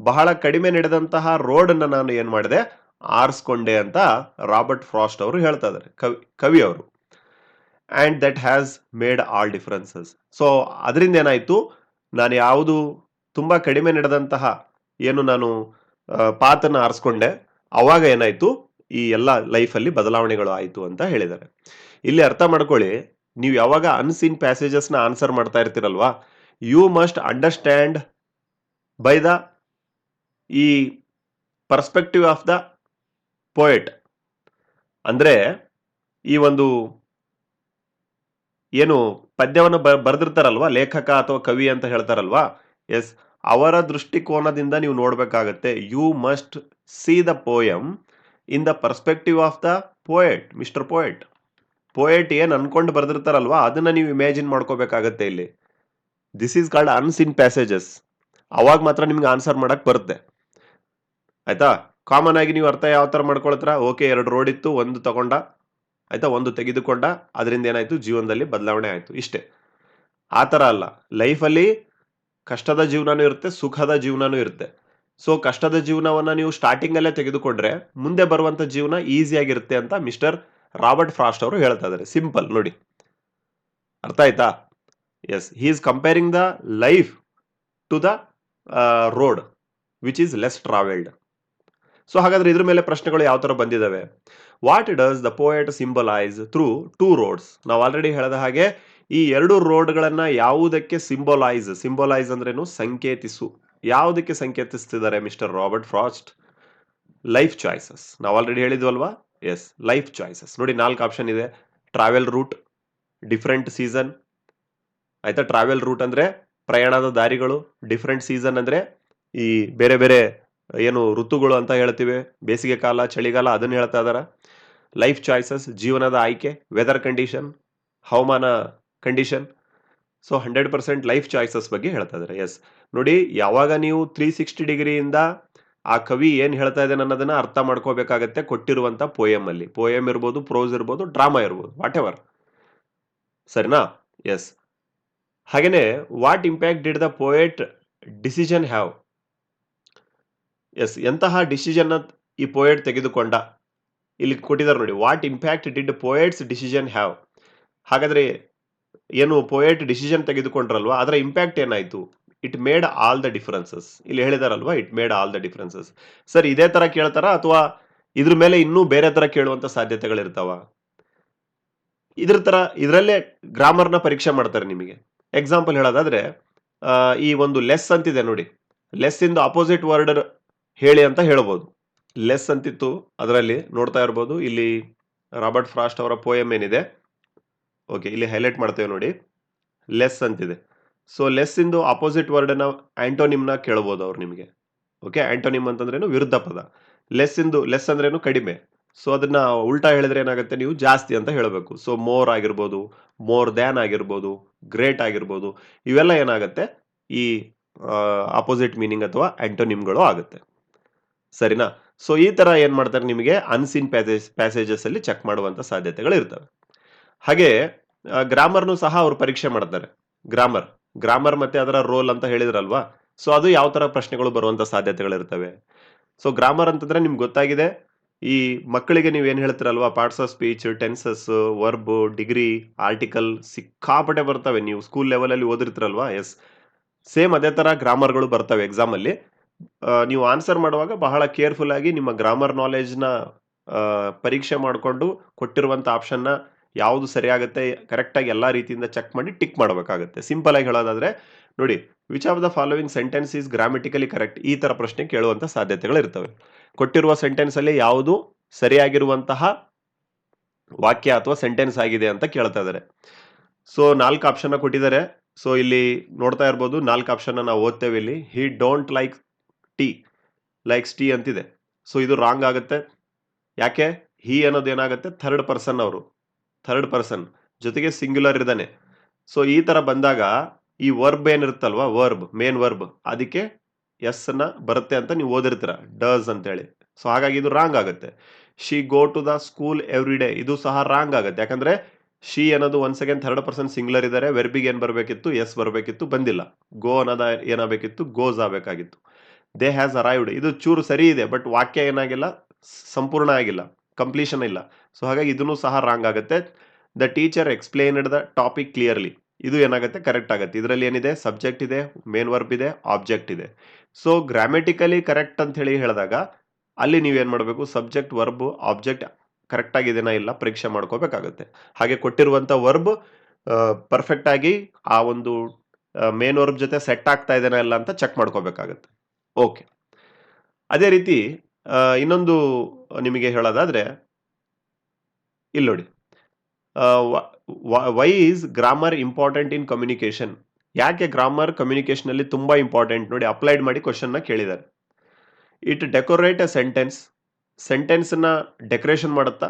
ಬಹಳ ಕಡಿಮೆ ನಡೆದಂತಹ ರೋಡ್ ಅನ್ನ ನಾನು ಏನು ಮಾಡಿದೆ? ಆರಿಸ್ಕೊಂಡೆ ಅಂತ ರಾಬರ್ಟ್ ಫ್ರಾಸ್ಟ್ ಅವರು ಹೇಳ್ತಾ ಇದ್ದಾರೆ, ಕವಿ ಕವಿ ಅವರು. And that has made all differences so ಅದರಿಂದ ಏನಾಯಿತು? ನಾನು ಯಾವುದು ತುಂಬ ಕಡಿಮೆ ನಡೆದಂತಹ, ಏನು ನಾನು ಪಾತನ್ನು ಆರಿಸ್ಕೊಂಡೆ. ಅವಾಗ ಏನಾಯಿತು? ಈ ಎಲ್ಲ ಲೈಫಲ್ಲಿ ಬದಲಾವಣೆಗಳು ಆಯಿತು ಅಂತ ಹೇಳಿದ್ದಾರೆ. ಇಲ್ಲಿ ಅರ್ಥ ಮಾಡ್ಕೊಳ್ಳಿ, ನೀವು ಯಾವಾಗ ಅನ್ಸೀನ್ ಪ್ಯಾಸೇಜಸ್ನ ಆನ್ಸರ್ ಮಾಡ್ತಾ ಇರ್ತೀರಲ್ವಾ you must understand by the ಈ ಪರ್ಸ್ಪೆಕ್ಟಿವ್ ಆಫ್ ದ ಪೋಯೆಟ್ ಅಂದ್ರೆ ಈ ಒಂದು ಏನು ಪದ್ಯವನ್ನು ಬ, ಬರೆದಿರ್ತಾರಲ್ವಾ, ಲೇಖಕ ಅಥವಾ ಕವಿ ಅಂತ ಹೇಳ್ತಾರಲ್ವಾ ಎಸ್ ಅವರ ದೃಷ್ಟಿಕೋನದಿಂದ ನೀವು ನೋಡ್ಬೇಕಾಗತ್ತೆ you must see the poem in the perspective of the poet, mister poet. Poet ಏನು ಅನ್ಕೊಂಡು ಬರೆದಿರ್ತಾರಲ್ವಾ? ಅದನ್ನು ನೀವು ಇಮ್ಯಾಜಿನ್ ಮಾಡ್ಕೋಬೇಕಾಗತ್ತೆ ಇಲ್ಲಿ. This is called unseen passages ಅವಾಗ ಮಾತ್ರ ನಿಮ್ಗೆ ಆನ್ಸರ್ ಮಾಡಕ್ ಬರುತ್ತೆ. ಆಯ್ತಾ? ಕಾಮನ್ ಆಗಿ ನೀವು ಅರ್ಥ ಯಾವ ಥರ ಮಾಡ್ಕೊಳತ್ರ? ಓಕೆ ಎರಡು ರೋಡ್ ಇತ್ತು, ಒಂದು ತಗೊಂಡ. ಆಯ್ತಾ? ಒಂದು ತೆಗೆದುಕೊಂಡ. ಅದರಿಂದ ಏನಾಯ್ತು? ಜೀವನದಲ್ಲಿ ಬದಲಾವಣೆ ಆಯಿತು. ಇಷ್ಟೇ. ಆ ಥರ ಅಲ್ಲ. ಲೈಫಲ್ಲಿ ಕಷ್ಟದ ಜೀವನನೂ ಇರುತ್ತೆ, ಸುಖದ ಜೀವನನೂ ಇರುತ್ತೆ. ಸೊ ಕಷ್ಟದ ಜೀವನವನ್ನ ನೀವು ಸ್ಟಾರ್ಟಿಂಗ್ ಅಲ್ಲೇ ತೆಗೆದುಕೊಂಡ್ರೆ ಮುಂದೆ ಬರುವಂತ ಜೀವನ ಈಸಿಯಾಗಿರುತ್ತೆ ಅಂತ ಮಿಸ್ಟರ್ ರಾಬರ್ಟ್ ಫ್ರಾಸ್ಟ್ ಅವರು ಹೇಳ್ತಾ ಇದ್ದಾರೆ. ಸಿಂಪಲ್ ನೋಡಿ. ಅರ್ಥ ಆಯ್ತಾ? Yes he is comparing the life to the road which is less travelled so ಹಾಗಾದ್ರೆ ಇದ್ರ ಮೇಲೆ ಪ್ರಶ್ನೆಗಳು ಯಾವ ತರ ಬಂದಿದ್ದಾವೆ what does the poet symbolise through two roads ನಾವು ಆಲ್ರೆಡಿ ಹೇಳಿದ ಹಾಗೆ ಈ ಎರಡು ರೋಡ್ಗಳನ್ನ ಯಾವುದಕ್ಕೆ ಸಿಂಬಲೈಸ್ ಸಿಂಬಲೈಸ್ ಅಂದ್ರೇನು ಸಂಕೇತಿಸು. ಯಾವುದಕ್ಕೆ ಸಂಕೇತಿಸ್ತಿದ್ದಾರೆ mister Robert Frost? Life choices. ನಾವು ಆಲ್ರೆಡಿ ಹೇಳಿದ್ವಲ್ವಾ? Yes, life choices. ನೋಡಿ, ನಾಲ್ಕು ಆಪ್ಷನ್ ಇದೆ. Travel route, different season. ಆಯ್ತಾ? ಟ್ರಾವೆಲ್ ರೂಟ್ ಅಂದ್ರೆ ಪ್ರಯಾಣದ ದಾರಿಗಳು, ಡಿಫ್ರೆಂಟ್ ಸೀಸನ್ ಅಂದ್ರೆ ಈ ಬೇರೆ ಬೇರೆ ಏನು ಋತುಗಳು ಅಂತ ಹೇಳ್ತೀವಿ. ಬೇಸಿಗೆ ಕಾಲ, ಚಳಿಗಾಲ, ಅದನ್ನು ಹೇಳ್ತಾ ಇದಾರ. ಲೈಫ್ ಚಾಯ್ಸಸ್, ಜೀವನದ ಆಯ್ಕೆ, ವೆದರ್ ಕಂಡೀಷನ್, ಹವಾಮಾನ condition. So, hundred percent life choices ಬಗ್ಗೆ ಹೇಳ್ತಾ ಇದ್ದಾರೆ ಎಸ್. ನೋಡಿ, ಯಾವಾಗ ನೀವು ತ್ರೀ ಸಿಕ್ಸ್ಟಿ ಡಿಗ್ರಿಯಿಂದ ಆ ಕವಿ ಏನು ಹೇಳ್ತಾ ಇದ್ದಾನೆ ಅನ್ನೋದನ್ನ ಅರ್ಥ ಮಾಡ್ಕೋಬೇಕಾಗತ್ತೆ ಕೊಟ್ಟಿರುವಂತ ಪೋಯಮ್ ಅಲ್ಲಿ. ಪೋಯಮ್ ಇರ್ಬೋದು ಪ್ರೋಸ್ ಇರ್ಬೋದು ಡ್ರಾಮಾ ಇರ್ಬೋದು ವಾಟ್ ಎವರ್ ಸರಿನಾ? ಎಸ್ ಹಾಗೇನೆ what impact did the poet decision have yes ಎಂತಹ ಡಿಸಿಷನ್ ಈ ಪೋಯೆಟ್ ತೆಗೆದುಕೊಂಡ? ಇಲ್ಲಿ ಕೊಟ್ಟಿದ್ದಾರೆ ನೋಡಿ what impact did poet's decision have ಹಾಗಾದ್ರೆ, ಏನು ಪೋಯೆಟ್ ಡಿಸಿಷನ್ ತೆಗೆದುಕೊಂಡ್ರಲ್ವಾ? ಅದರ ಇಂಪ್ಯಾಕ್ಟ್ ಏನಾಯ್ತು? It made all the differences ಇಲ್ಲಿ ಹೇಳಿದಾರಲ್ವಾ it made all the differences sir, ಇದೇ ತರ ಕೇಳ್ತಾರ ಅಥವಾ ಇದ್ರ ಮೇಲೆ ಇನ್ನೂ ಬೇರೆ ತರ ಕೇಳುವಂತ ಸಾಧ್ಯತೆಗಳಿರ್ತಾವ? ಇದ್ರ ತರ, ಇದರಲ್ಲೇ ಗ್ರಾಮರ್ನ ಪರೀಕ್ಷೆ ಮಾಡ್ತಾರೆ ನಿಮಗೆ. ಎಕ್ಸಾಂಪಲ್ ಹೇಳೋದಾದ್ರೆ ಈ ಒಂದು ಲೆಸ್ ಅಂತಿದೆ ನೋಡಿ. ಲೆಸ್ ಇಂದ ಅಪೋಸಿಟ್ ವರ್ಡರ್ ಹೇಳಿ ಅಂತ ಹೇಳ್ಬೋದು. ಲೆಸ್ ಅಂತಿತ್ತು, ಅದರಲ್ಲಿ ನೋಡ್ತಾ ಇರ್ಬೋದು. ಇಲ್ಲಿ ರಾಬರ್ಟ್ ಫ್ರಾಸ್ಟ್ ಅವರ ಪೋಯಮ್ ಏನಿದೆ. ಓಕೆ ಇಲ್ಲಿ ಹೈಲೈಟ್ ಮಾಡ್ತೇವೆ ನೋಡಿ. ಲೆಸ್ ಅಂತಿದೆ. ಸೊ ಲೆಸ್ ಇಂದು ಅಪೋಸಿಟ್ ಆಂಟೋನಿಮ್ ಆಂಟೋನಿಮ್ನ ಕೇಳ್ಬೋದು ಅವ್ರು ನಿಮಗೆ. ಓಕೆ ಆಂಟೋನಿಮ್ ಅಂತಂದ್ರೇನು ವಿರುದ್ಧ ಪದ. ಲೆಸ್ ಇಂದು ಲೆಸ್ ಅಂದ್ರೇನು ಕಡಿಮೆ. ಸೊ ಅದನ್ನ ಉಲ್ಟಾ ಹೇಳಿದ್ರೆ ಏನಾಗುತ್ತೆ ನೀವು? ಜಾಸ್ತಿ ಅಂತ ಹೇಳಬೇಕು. ಸೊ ಮೋರ್ ಆಗಿರ್ಬೋದು ಮೋರ್ ದ್ಯಾನ್ ಆಗಿರ್ಬೋದು ಗ್ರೇಟ್ ಆಗಿರ್ಬೋದು, ಇವೆಲ್ಲ ಏನಾಗುತ್ತೆ? ಈ ಅಪೋಸಿಟ್ ಮೀನಿಂಗ್ ಅಥವಾ ಆಂಟೋನಿಮ್ಗಳು ಆಗುತ್ತೆ. ಸರಿನಾ? ಸೊ ಈ ತರ ಏನ್ ಮಾಡ್ತಾರೆ ನಿಮಗೆ? ಅನ್ಸಿನ್ ಪ್ಯಾಸೇಜ್ ಅಲ್ಲಿ ಚೆಕ್ ಮಾಡುವಂತ ಸಾಧ್ಯತೆಗಳು ಇರ್ತವೆ. ಹಾಗೆ ಗ್ರಾಮರ್ನು ಸಹ ಅವರು ಪರೀಕ್ಷೆ ಮಾಡ್ತಾರೆ. ಗ್ರಾಮರ್ ಗ್ರಾಮರ್ ಮತ್ತೆ ಅದರ ರೋಲ್ ಅಂತ ಹೇಳಿದ್ರಲ್ವಾ? ಸೊ ಅದು ಯಾವ ತರ ಪ್ರಶ್ನೆಗಳು ಬರುವಂತ ಸಾಧ್ಯತೆಗಳಿರ್ತವೆ ಸೊ ಗ್ರಾಮರ್ ಅಂತಂದ್ರೆ ನಿಮ್ಗೆ ಗೊತ್ತಾಗಿದೆ. ಈ ಮಕ್ಕಳಿಗೆ ನೀವು ಏನ್ ಹೇಳ್ತಿರಲ್ವಾ? Parts of speech tenses verb degree article ಸಿಕ್ಕಾಪಟ್ಟೆ ಬರ್ತವೆ. ನೀವು ಸ್ಕೂಲ್ ಲೆವೆಲ್ ಅಲ್ಲಿ ಓದಿರ್ತಿರಲ್ವಾ? ಎಸ್ ಸೇಮ್ ಅದೇ ತರ ಗ್ರಾಮರ್ಗಳು ಬರ್ತವೆ ಎಕ್ಸಾಮ್ ಅಲ್ಲಿ. ನೀವು ಆನ್ಸರ್ ಮಾಡುವಾಗ ಬಹಳ ಕೇರ್ಫುಲ್ ಆಗಿ ನಿಮ್ಮ ಗ್ರಾಮರ್ ನಾಲೆಜ್ನ ಪರೀಕ್ಷೆ ಮಾಡಿಕೊಂಡು ಕೊಟ್ಟಿರುವಂತ ಆಪ್ಷನ್ನ ಯಾವುದು ಸರಿಯಾಗುತ್ತೆ ಕರೆಕ್ಟಾಗಿ ಎಲ್ಲ ರೀತಿಯಿಂದ ಚೆಕ್ ಮಾಡಿ ಟಿಕ್ ಮಾಡಬೇಕಾಗುತ್ತೆ. ಸಿಂಪಲ್ ಆಗಿ ಹೇಳೋದಾದ್ರೆ, ನೋಡಿ which of the following sentence is grammatically correct ಈ ತರ ಪ್ರಶ್ನೆ ಕೇಳುವಂತ ಸಾಧ್ಯತೆಗಳು ಇರ್ತವೆ ಕೊಟ್ಟಿರುವ ಸೆಂಟೆನ್ಸ್ ಅಲ್ಲಿ ಯಾವುದು ಸರಿಯಾಗಿರುವಂತಹ ವಾಕ್ಯ ಅಥವಾ ಸೆಂಟೆನ್ಸ್ ಆಗಿದೆ ಅಂತ ಕೇಳ್ತಾ ಇದ್ದಾರೆ ಸೊ ನಾಲ್ಕು ಆಪ್ಷನ್ ಕೊಟ್ಟಿದ್ದಾರೆ. ಸೊ ಇಲ್ಲಿ ನೋಡ್ತಾ ಇರ್ಬೋದು, ನಾಲ್ಕು ಆಪ್ಷನ್ ನಾವು ಓದ್ತೇವೆ ಇಲ್ಲಿ. He don't like tea likes tea ಅಂತಿದೆ. ಸೊ ಇದು ರಾಂಗ್ ಆಗುತ್ತೆ. ಯಾಕೆ? ಹಿ ಅನ್ನೋದು ಏನಾಗುತ್ತೆ? ಥರ್ಡ್ ಪರ್ಸನ್ ಅವರು. ಥರ್ಡ್ ಪರ್ಸನ್ ಜೊತೆಗೆ ಸಿಂಗ್ಯುಲರ್ ಇದ್ದಾನೆ. ಸೊ ಈ ಥರ ಬಂದಾಗ ಈ ವರ್ಬ್ ಏನಿರುತ್ತಲ್ವಾ? ವರ್ಬ್ ಮೇನ್ ವರ್ಬ್ ಅದಕ್ಕೆ ಎಸ್ನ ಬರುತ್ತೆ ಅಂತ ನೀವು ಓದಿರ್ತೀರ. ಡಸ್ ಅಂತೇಳಿ. ಸೊ ಹಾಗಾಗಿ ಇದು ರಾಂಗ್ ಆಗುತ್ತೆ. She go to the school every day ಇದು ಸಹ ರಾಂಗ್ ಆಗುತ್ತೆ. ಯಾಕಂದ್ರೆ ಶಿ ಅನ್ನೋದು one second third person singular ಇದ್ದಾರೆ. ವೆರ್ಬಿಗೆ ಏನು ಬರಬೇಕಿತ್ತು? ಎಸ್ ಬರಬೇಕಿತ್ತು. ಬಂದಿಲ್ಲ. ಗೋ ಅನ್ನೋದ ಏನಾಗಬೇಕಿತ್ತು? ಗೋಸ್ ಆಗಬೇಕಾಗಿತ್ತು. ದೇ ಹ್ಯಾಸ್ ಅರೈವ್ಡ್ ಇದು ಚೂರು ಸರಿ ಇದೆ ಬಟ್ ವಾಕ್ಯ ಏನಾಗಿಲ್ಲ? ಸಂಪೂರ್ಣ ಆಗಿಲ್ಲ. ಕಂಪ್ಲೀಷನ್ ಇಲ್ಲ. ಸೊ ಹಾಗಾಗಿ ಇದನ್ನು ಸಹ ರಾಂಗ್ ಆಗುತ್ತೆ. The teacher explained the topic clearly ಇದು ಏನಾಗುತ್ತೆ? ಕರೆಕ್ಟ್ ಆಗುತ್ತೆ. ಇದರಲ್ಲಿ ಏನಿದೆ? ಸಬ್ಜೆಕ್ಟ್ ಇದೆ ಮೇನ್ ವರ್ಬ್ ಇದೆ ಆಬ್ಜೆಕ್ಟ್ ಇದೆ. ಸೊ ಗ್ರಾಮೆಟಿಕಲಿ ಕರೆಕ್ಟ್ ಅಂತ ಹೇಳಿ ಹೇಳಿದಾಗ, ಅಲ್ಲಿ ನೀವೇನ್ ಮಾಡಬೇಕು? ಸಬ್ಜೆಕ್ಟ್ ವರ್ಬ್ ಆಬ್ಜೆಕ್ಟ್ ಕರೆಕ್ಟ್ ಆಗಿದೆನಾ ಇಲ್ಲ, ಪರೀಕ್ಷೆ ಮಾಡ್ಕೋಬೇಕಾಗುತ್ತೆ. ಹಾಗೆ ಕೊಟ್ಟಿರುವಂತ ವರ್ಬ್ ಪರ್ಫೆಕ್ಟ್ ಆಗಿ ಆ ಒಂದು ಮೇನ್ ವರ್ಬ್ ಜೊತೆ ಸೆಟ್ ಆಗ್ತಾ ಇದೆನಾ ಇಲ್ಲ ಅಂತ ಚೆಕ್ ಮಾಡ್ಕೋಬೇಕಾಗುತ್ತೆ. ಓಕೆ ಅದೇ ರೀತಿ ಇನ್ನೊಂದು ನಿಮಗೆ ಹೇಳೋದಾದ್ರೆ ಇಲ್ಲಿ ನೋಡಿ. Why is grammar important in communication ಯಾಕೆ ಗ್ರಾಮರ್ ಕಮ್ಯುನಿಕೇಶನ್ ತುಂಬ ಇಂಪಾರ್ಟೆಂಟ್ ನೋಡಿ ಅಪ್ಲೈಡ್ ಮಾಡಿ ಕ್ವಶನ್ನ ಕೇಳಿದ್ದಾರೆ ಇಟ್ ಡೆಕೋರೇಟ್ ಅ ಸೆಂಟೆನ್ಸ್ ಸೆಂಟೆನ್ಸ್ನ ಡೆಕೋರೇಷನ್ ಮಾಡುತ್ತಾ?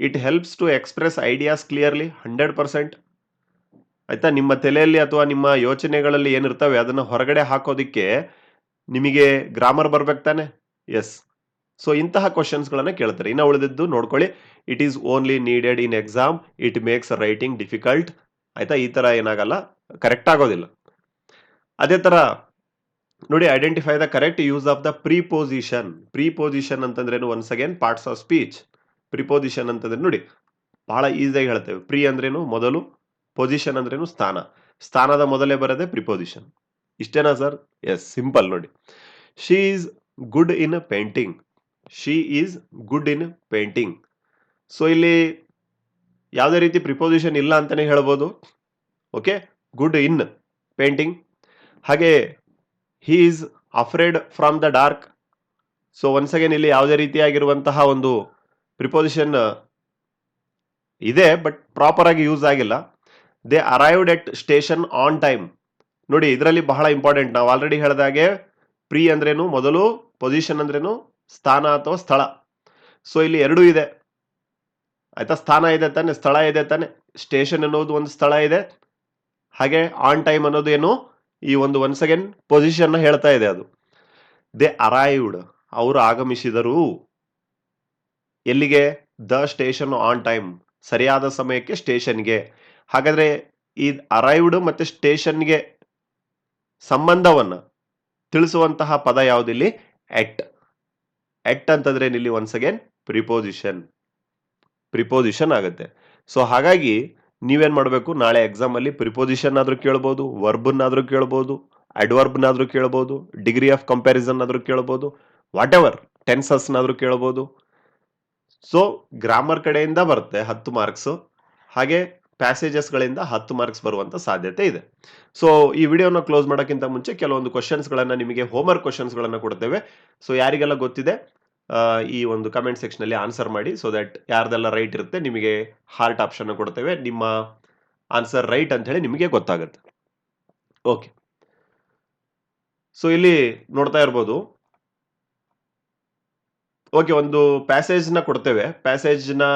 It helps to express ideas clearly hundred percent ಆಯಿತಾ? ನಿಮ್ಮ ತಲೆಯಲ್ಲಿ ಅಥವಾ ನಿಮ್ಮ ಯೋಚನೆಗಳಲ್ಲಿ ಏನಿರ್ತವೆ, ಅದನ್ನ ಹೊರಗಡೆ ಹಾಕೋದಿಕ್ಕೆ ನಿಮಗೆ ಗ್ರಾಮರ್ ಬರ್ಬೇಕು ತಾನೆ? ಎಸ್ ಸೊ ಇಂತಹ ಕ್ವಶನ್ಸ್ ಗಳನ್ನ ಕೇಳ್ತಾರೆ. ಇನ್ನು ಉಳಿದಿದ್ದು ನೋಡ್ಕೊಳ್ಳಿ. It is only needed in exam it makes writing difficult ಆಯ್ತಾ? ಈ ತರ ಏನಾಗಲ್ಲ. ಕರೆಕ್ಟ್ ಆಗೋದಿಲ್ಲ. ಅದೇ ತರ, ನೋಡಿ identify the correct use of the preposition preposition ಅಂತಂದ್ರೇನು once again parts of speech preposition ಅಂತಂದ್ರೆ ನೋಡಿ, ಬಹಳ ಈಸಿಯಾಗಿ ಹೇಳ್ತೇವೆ. ಪ್ರಿ ಅಂದ್ರೇನು ಮೊದಲು ಪೊಸಿಷನ್ ಅಂದ್ರೇನು ಸ್ಥಾನ. ಸ್ಥಾನದ ಮೊದಲೇ ಬರೋದೇ ಪ್ರಿಪೋಸಿಷನ್ ಇಷ್ಟೇನಾ ಸರ್ ಎಸ್ ಸಿಂಪಲ್ ನೋಡಿ. She is good in painting she is good in painting so ಇಲ್ಲಿ ಯಾವುದೇ ರೀತಿ ಪ್ರಿಪೋಸಿಷನ್ ಇಲ್ಲ ಅಂತಲೇ ಹೇಳ್ಬೋದು. ಓಕೆ ಗುಡ್ ಇನ್ ಪೇಂಟಿಂಗ್ ಹಾಗೆ he is afraid from the dark so once again ಇಲ್ಲಿ ಯಾವುದೇ ರೀತಿಯಾಗಿರುವಂತಹ ಒಂದು ಪ್ರಿಪೋಸಿಷನ್ ಇದೆ ಬಟ್ ಪ್ರಾಪರ್ ಆಗಿ ಯೂಸ್ ಆಗಿಲ್ಲ. They arrived at station on time ನೋಡಿ, ಇದರಲ್ಲಿ ಬಹಳ ಇಂಪಾರ್ಟೆಂಟ್ ನಾವು ಆಲ್ರೆಡಿ ಹೇಳಿದಾಗೆ ಪ್ರೀ ಅಂದ್ರೇನು, ಮೊದಲು ಪೊಸಿಷನ್ ಅಂದ್ರೇನು ಸ್ಥಾನ ಅಥವಾ ಸ್ಥಳ. ಸೊ ಇಲ್ಲಿ ಎರಡೂ ಇದೆ. ಆಯ್ತಾ? ಸ್ಥಾನ ಇದೆ ತಾನೆ, ಸ್ಥಳ ಇದೆ ತಾನೆ. ಸ್ಟೇಷನ್ ಅನ್ನೋದು ಒಂದು ಸ್ಥಳ ಇದೆ. ಹಾಗೆ ಆನ್ ಟೈಮ್ ಅನ್ನೋದು ಏನು? ಈ ಒಂದು ಒನ್ಸ್ ಅಗೇನ್ ಪೊಸಿಷನ್ ಹೇಳ್ತಾ ಇದೆ ಅದು. ದೇ ಅರೈವ್ಡ್ ಅವರು ಆಗಮಿಸಿದರು. ಎಲ್ಲಿಗೆ? ದ ಸ್ಟೇಷನ್ ಆನ್ ಟೈಮ್ ಸರಿಯಾದ ಸಮಯಕ್ಕೆ ಸ್ಟೇಷನ್ಗೆ ಹಾಗಾದ್ರೆ, ಈ ಅರೈವ್ಡ್ ಮತ್ತೆ ಸ್ಟೇಷನ್ಗೆ ಸಂಬಂಧವನ್ನ ತಿಳಿಸುವಂತಹ ಪದ ಯಾವುದಿಲ್ಲಿ? ಎಟ್ ಎಟ್ ಅಂತಂದ್ರೆ ಇಲ್ಲಿ ಒನ್ಸ್ ಅಗೇನ್ ಪ್ರಿಪೋಸಿಷನ್ ಪ್ರಿಪೋಸಿಷನ್ ಆಗುತ್ತೆ. ಸೊ ಹಾಗಾಗಿ ನೀವೇನ್ ಮಾಡಬೇಕು? ನಾಳೆ ಎಕ್ಸಾಮ್ ಅಲ್ಲಿ ಪ್ರಿಪೋಸಿಷನ್ ಆದ್ರೂ ಕೇಳ್ಬೋದು ವರ್ಬ್ನಾದ್ರೂ ಕೇಳ್ಬೋದು ಅಡ್ವರ್ಬ್ನಾದ್ರೂ ಕೇಳ್ಬೋದು ಡಿಗ್ರಿ ಆಫ್ ಕಂಪ್ಯಾರಿಸನ್ ಆದ್ರೂ ಕೇಳ್ಬೋದು ವಾಟ್ ಎವರ್ ಟೆನ್ಸಸ್ನಾದ್ರೂ ಕೇಳ್ಬೋದು. ಸೊ ಗ್ರಾಮರ್ ಕಡೆಯಿಂದ ಬರುತ್ತೆ ಹತ್ತು ಮಾರ್ಕ್ಸ್ ಹಾಗೆ ಪ್ಯಾಸೇಜಸ್ಗಳಿಂದ ಹತ್ತು ಮಾರ್ಕ್ಸ್ ಬರುವಂತ ಸಾಧ್ಯತೆ ಇದೆ. ಸೊ ಈ ವಿಡಿಯೋನ ಕ್ಲೋಸ್ ಮಾಡೋಕ್ಕಿಂತ ಮುಂಚೆ ಕೆಲವೊಂದು ಕ್ವಶನ್ಸ್ ಗಳನ್ನ ನಿಮಗೆ ಹೋಮ್ವರ್ಕ್ ಕ್ವಶನ್ಸ್ ಗಳನ್ನ ಕೊಡ್ತೇವೆ. ಸೊ ಯಾರಿಗೆಲ್ಲ ಗೊತ್ತಿದೆ? ಈ ಒಂದು ಕಮೆಂಟ್ ಸೆಕ್ಷನ್ ಅಲ್ಲಿ ಆನ್ಸರ್ ಮಾಡಿ ಸೊ ದಟ್ ಯಾರ್ದೆಲ್ಲ ರೈಟ್ ಇರುತ್ತೆ ನಿಮಗೆ ಹಾರ್ಟ್ ಆಪ್ಷನ್ ಕೊಡ್ತೇವೆ. ನಿಮ್ಮ ಆನ್ಸರ್ ರೈಟ್ ಅಂತ ಹೇಳಿ ನಿಮಗೆ ಗೊತ್ತಾಗುತ್ತೆ. ಓಕೆ ಸೊ ಇಲ್ಲಿ ನೋಡ್ತಾ ಇರ್ಬೋದು. ಓಕೆ ಒಂದು ಪ್ಯಾಸೇಜ್ನ ಕೊಡ್ತೇವೆ. ಪ್ಯಾಸೇಜ್ನ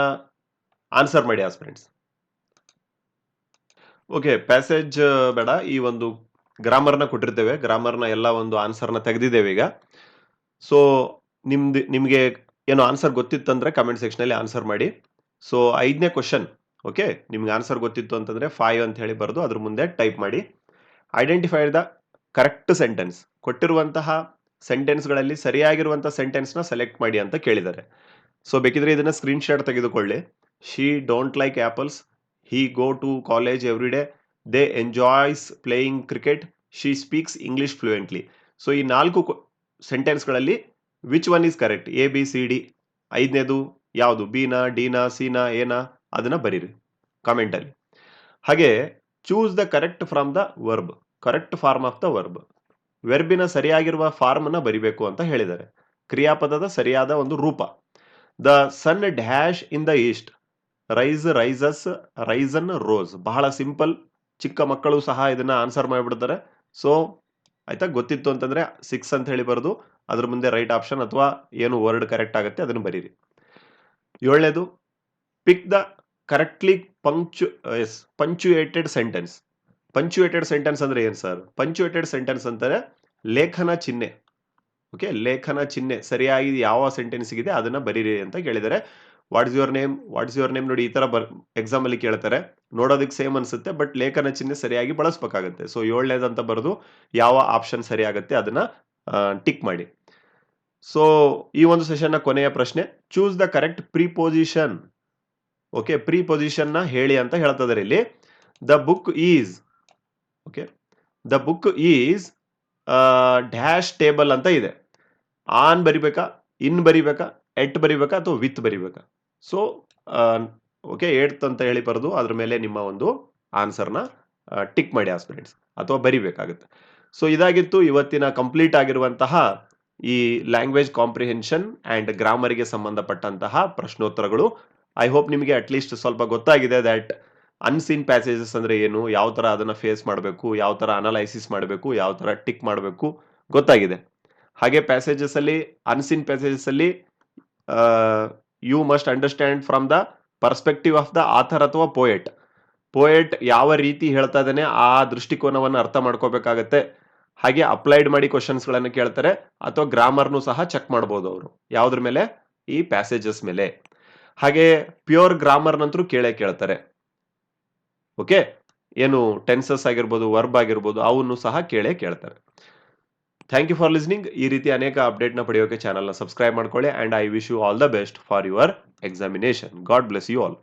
ಆನ್ಸರ್ ಮಾಡಿ ಆಸ್ಪಿರೆಂಟ್ಸ್ ಓಕೆ ಪ್ಯಾಸೇಜ್ ಬೇಡ, ಈ ಒಂದು ಗ್ರಾಮರ್ನ ಕೊಟ್ಟಿರ್ತೇವೆ. ಗ್ರಾಮರ್ನ ಎಲ್ಲ ಒಂದು ಆನ್ಸರ್ನ ತೆಗೆದಿದ್ದೇವೆ ಈಗ. ಸೊ ನಿಮ್ದು, ನಿಮಗೆ ಏನು ಆನ್ಸರ್ ಗೊತ್ತಿತ್ತಂದ್ರೆ ಕಮೆಂಟ್ ಸೆಕ್ಷನಲ್ಲಿ ಆನ್ಸರ್ ಮಾಡಿ. ಸೊ ಐದನೇ ಕ್ವಶನ್ ಓಕೆ ನಿಮ್ಗೆ ಆನ್ಸರ್ ಗೊತ್ತಿತ್ತು ಅಂತಂದರೆ ಫೈವ್ ಅಂತ ಹೇಳಿ ಬರೆದು ಅದ್ರ ಮುಂದೆ ಟೈಪ್ ಮಾಡಿ. ಐಡೆಂಟಿಫೈ ದ ಕರೆಕ್ಟ್ ಸೆಂಟೆನ್ಸ್ ಕೊಟ್ಟಿರುವಂತಹ ಸೆಂಟೆನ್ಸ್ಗಳಲ್ಲಿ ಸರಿಯಾಗಿರುವಂಥ ಸೆಂಟೆನ್ಸ್ನ ಸೆಲೆಕ್ಟ್ ಮಾಡಿ ಅಂತ ಕೇಳಿದ್ದಾರೆ. ಸೊ ಬೇಕಿದ್ರೆ ಇದನ್ನು ಸ್ಕ್ರೀನ್ ಶಾಟ್ ತೆಗೆದುಕೊಳ್ಳಿ. She don't like apples he go to college every day they enjoys playing cricket she speaks English fluently so ಈ ನಾಲ್ಕು ಸೆಂಟೆನ್ಸ್ಗಳಲ್ಲಿ which one is correct A B C D ಐದನೇದು ಯಾವುದು? ಬಿನಾ ಡಿನಾ ಸಿನಾ ಏನಾ ಅದನ್ನ ಬರೀರಿ ಕಾಮೆಂಟ್ ಅಲ್ಲಿ. ಹಾಗೆ choose the correct from the verb correct form of the verb ವೆರ್ಬಿನ ಸರಿಯಾಗಿರುವ ಫಾರ್ಮ್ ಅನ್ನ ಬರಿಬೇಕು ಅಂತ ಹೇಳಿದ್ದಾರೆ. ಕ್ರಿಯಾಪದದ ಸರಿಯಾದ ಒಂದು ರೂಪ. The sun dash in the east rise rises risen rose ಬಹಳ ಸಿಂಪಲ್ ಚಿಕ್ಕ ಮಕ್ಕಳು ಸಹ ಇದನ್ನ ಆನ್ಸರ್ ಮಾಡಿಬಿಡ್ತಾರೆ. ಸೊ ಆಯ್ತಾ? ಗೊತ್ತಿತ್ತು ಅಂತಂದ್ರೆ ಸಿಕ್ಸ್ ಅಂತ ಹೇಳಿ ಬರೆದು. ಅದ್ರ ಮುಂದೆ ರೈಟ್ ಆಪ್ಷನ್ ಅಥವಾ ಏನು ವರ್ಡ್ ಕರೆಕ್ಟ್ ಆಗುತ್ತೆ ಅದನ್ನು ಬರೀರಿ. ಏಳನೇದು ಪಿಕ್ ದ ಕರೆಕ್ಟ್ಲಿ ಪಂಕ್ಚು ಎಸ್ ಪಂಚುಯೇಟೆಡ್ ಸೆಂಟೆನ್ಸ್ ಪಂಚುಯೇಟೆಡ್ ಸೆಂಟೆನ್ಸ್ ಅಂದ್ರೆ ಏನು ಸರ್ ಪಂಚುಯೇಟೆಡ್ ಸೆಂಟೆನ್ಸ್ ಅಂತಾರೆ ಲೇಖನ ಚಿಹ್ನೆ. ಓಕೆ ಲೇಖನ ಚಿಹ್ನೆ. ಸರಿಯಾಗಿ ಯಾವ ಸೆಂಟೆನ್ಸ್ ಇದೆ ಅದನ್ನ ಬರೀರಿ ಅಂತ ಕೇಳಿದರೆ. What is your name what is your name ನೋಡಿ ಈ ತರ ಬರ್ ಎಕ್ಸಾಮ್ ಅಲ್ಲಿ ಕೇಳ್ತಾರೆ. ನೋಡೋದಕ್ಕೆ ಸೇಮ್ ಅನ್ಸುತ್ತೆ ಬಟ್ ಲೇಖನ ಚಿಹ್ನೆ ಸರಿಯಾಗಿ ಬಳಸಬೇಕಾಗುತ್ತೆ. ಸೊ ಏಳನೇದಂತ ಬರೆದು ಯಾವ ಆಪ್ಷನ್ ಸರಿಯಾಗುತ್ತೆ ಅದನ್ನ ಟಿಕ್ ಮಾಡಿ. ಸೊ ಈ ಒಂದು ಸೆಷನ್ನ ಕೊನೆಯ ಪ್ರಶ್ನೆ choose the correct preposition okay ಪ್ರಿಪೊಸಿಷನ್ನ ಹೇಳಿ ಅಂತ ಹೇಳ್ತಿದ್ದಾರೆ ಇಲ್ಲಿ. The book is okay the book is dash table ಅಂತ ಇದೆ. ಆನ್ ಬರಿಬೇಕಾ ಇನ್ ಬರಿಬೇಕಾ ಎಟ್ ಬರಿಬೇಕಾ, ಅಥವಾ ವಿತ್ ಬರಿಬೇಕಾ? ಸೊ ಓಕೆ ಏಟ್ ಅಂತ ಹೇಳಿ ಬರೆದು ಅದ್ರ ಮೇಲೆ ನಿಮ್ಮ ಒಂದು ಆನ್ಸರ್ನ ಟಿಕ್ ಮಾಡಿ ಆಸ್ಪಿರೆಂಟ್ಸ್ ಅಥವಾ ಬರಿಬೇಕಾಗುತ್ತೆ. ಸೊ ಇದಾಗಿತ್ತು ಇವತ್ತಿನ ಕಂಪ್ಲೀಟ್ ಆಗಿರುವಂತಹ ಈ ಲ್ಯಾಂಗ್ವೇಜ್ ಕಾಂಪ್ರಿಹೆನ್ಷನ್ ಆ್ಯಂಡ್ ಗ್ರಾಮರಿಗೆ ಸಂಬಂಧಪಟ್ಟಂತಹ ಪ್ರಶ್ನೋತ್ತರಗಳು. ಐ ಹೋಪ್ ನಿಮಗೆ ಅಟ್ಲೀಸ್ಟ್ ಸ್ವಲ್ಪ ಗೊತ್ತಾಗಿದೆ ದ್ಯಾಟ್ ಅನ್ಸೀನ್ ಪ್ಯಾಸೇಜಸ್ ಅಂದರೆ ಏನು, ಯಾವ ಥರ ಅದನ್ನು ಫೇಸ್ ಮಾಡಬೇಕು, ಯಾವ ಥರ ಅನಲೈಸಿಸ್ ಮಾಡಬೇಕು, ಯಾವ ಥರ ಟಿಕ್ ಮಾಡಬೇಕು ಗೊತ್ತಾಗಿದೆ. ಹಾಗೆ ಪ್ಯಾಸೇಜಸ್ ಅಲ್ಲಿ ಅನ್ಸೀನ್ ಪ್ಯಾಸೇಜಸ್ ಅಲ್ಲಿ you must understand from the perspective of the author ಅಥವಾ ಪೋಯೆಟ್ ಪೋಯೆಟ್ ಯಾವ ರೀತಿ ಹೇಳ್ತಾ ಇದ್ದಾನೆ ಆ ದೃಷ್ಟಿಕೋನವನ್ನು ಅರ್ಥ ಮಾಡ್ಕೋಬೇಕಾಗತ್ತೆ. ಹಾಗೆ ಅಪ್ಲೈಡ್ ಮಾಡಿ ಕ್ವಶನ್ಸ್ ಗಳನ್ನ ಕೇಳ್ತಾರೆ, ಅಥವಾ ಗ್ರಾಮರ್ನು ಸಹ ಚೆಕ್ ಮಾಡ್ಬೋದು ಅವರು. ಯಾವ್ದ್ರ ಮೇಲೆ? ಈ ಪ್ಯಾಸೇಜಸ್ ಮೇಲೆ. ಹಾಗೆ ಪ್ಯೂರ್ ಗ್ರಾಮರ್ ನಂತ್ರೂ ಕೇಳೇ ಕೇಳ್ತಾರೆ. ಓಕೆ ಏನು ಟೆನ್ಸಸ್ ಆಗಿರ್ಬೋದು ವರ್ಬ್ ಆಗಿರ್ಬೋದು, ಅವನ್ನು ಸಹ ಕೇಳೇ ಕೇಳ್ತಾರೆ. ಥ್ಯಾಂಕ್ ಯು ಫಾರ್ ಲಿಸ್ನಿಂಗ್ ಈ ರೀತಿ ಅನೇಕ ಅಪ್ಡೇಟ್ನ ಪಡೆಯೋಕೆ ಚಾನಲ್ನ ಸಬ್ಸ್ಕ್ರೈಬ್ ಮಾಡ್ಕೊಳ್ಳಿ and I wish you all the best for your examination God bless you all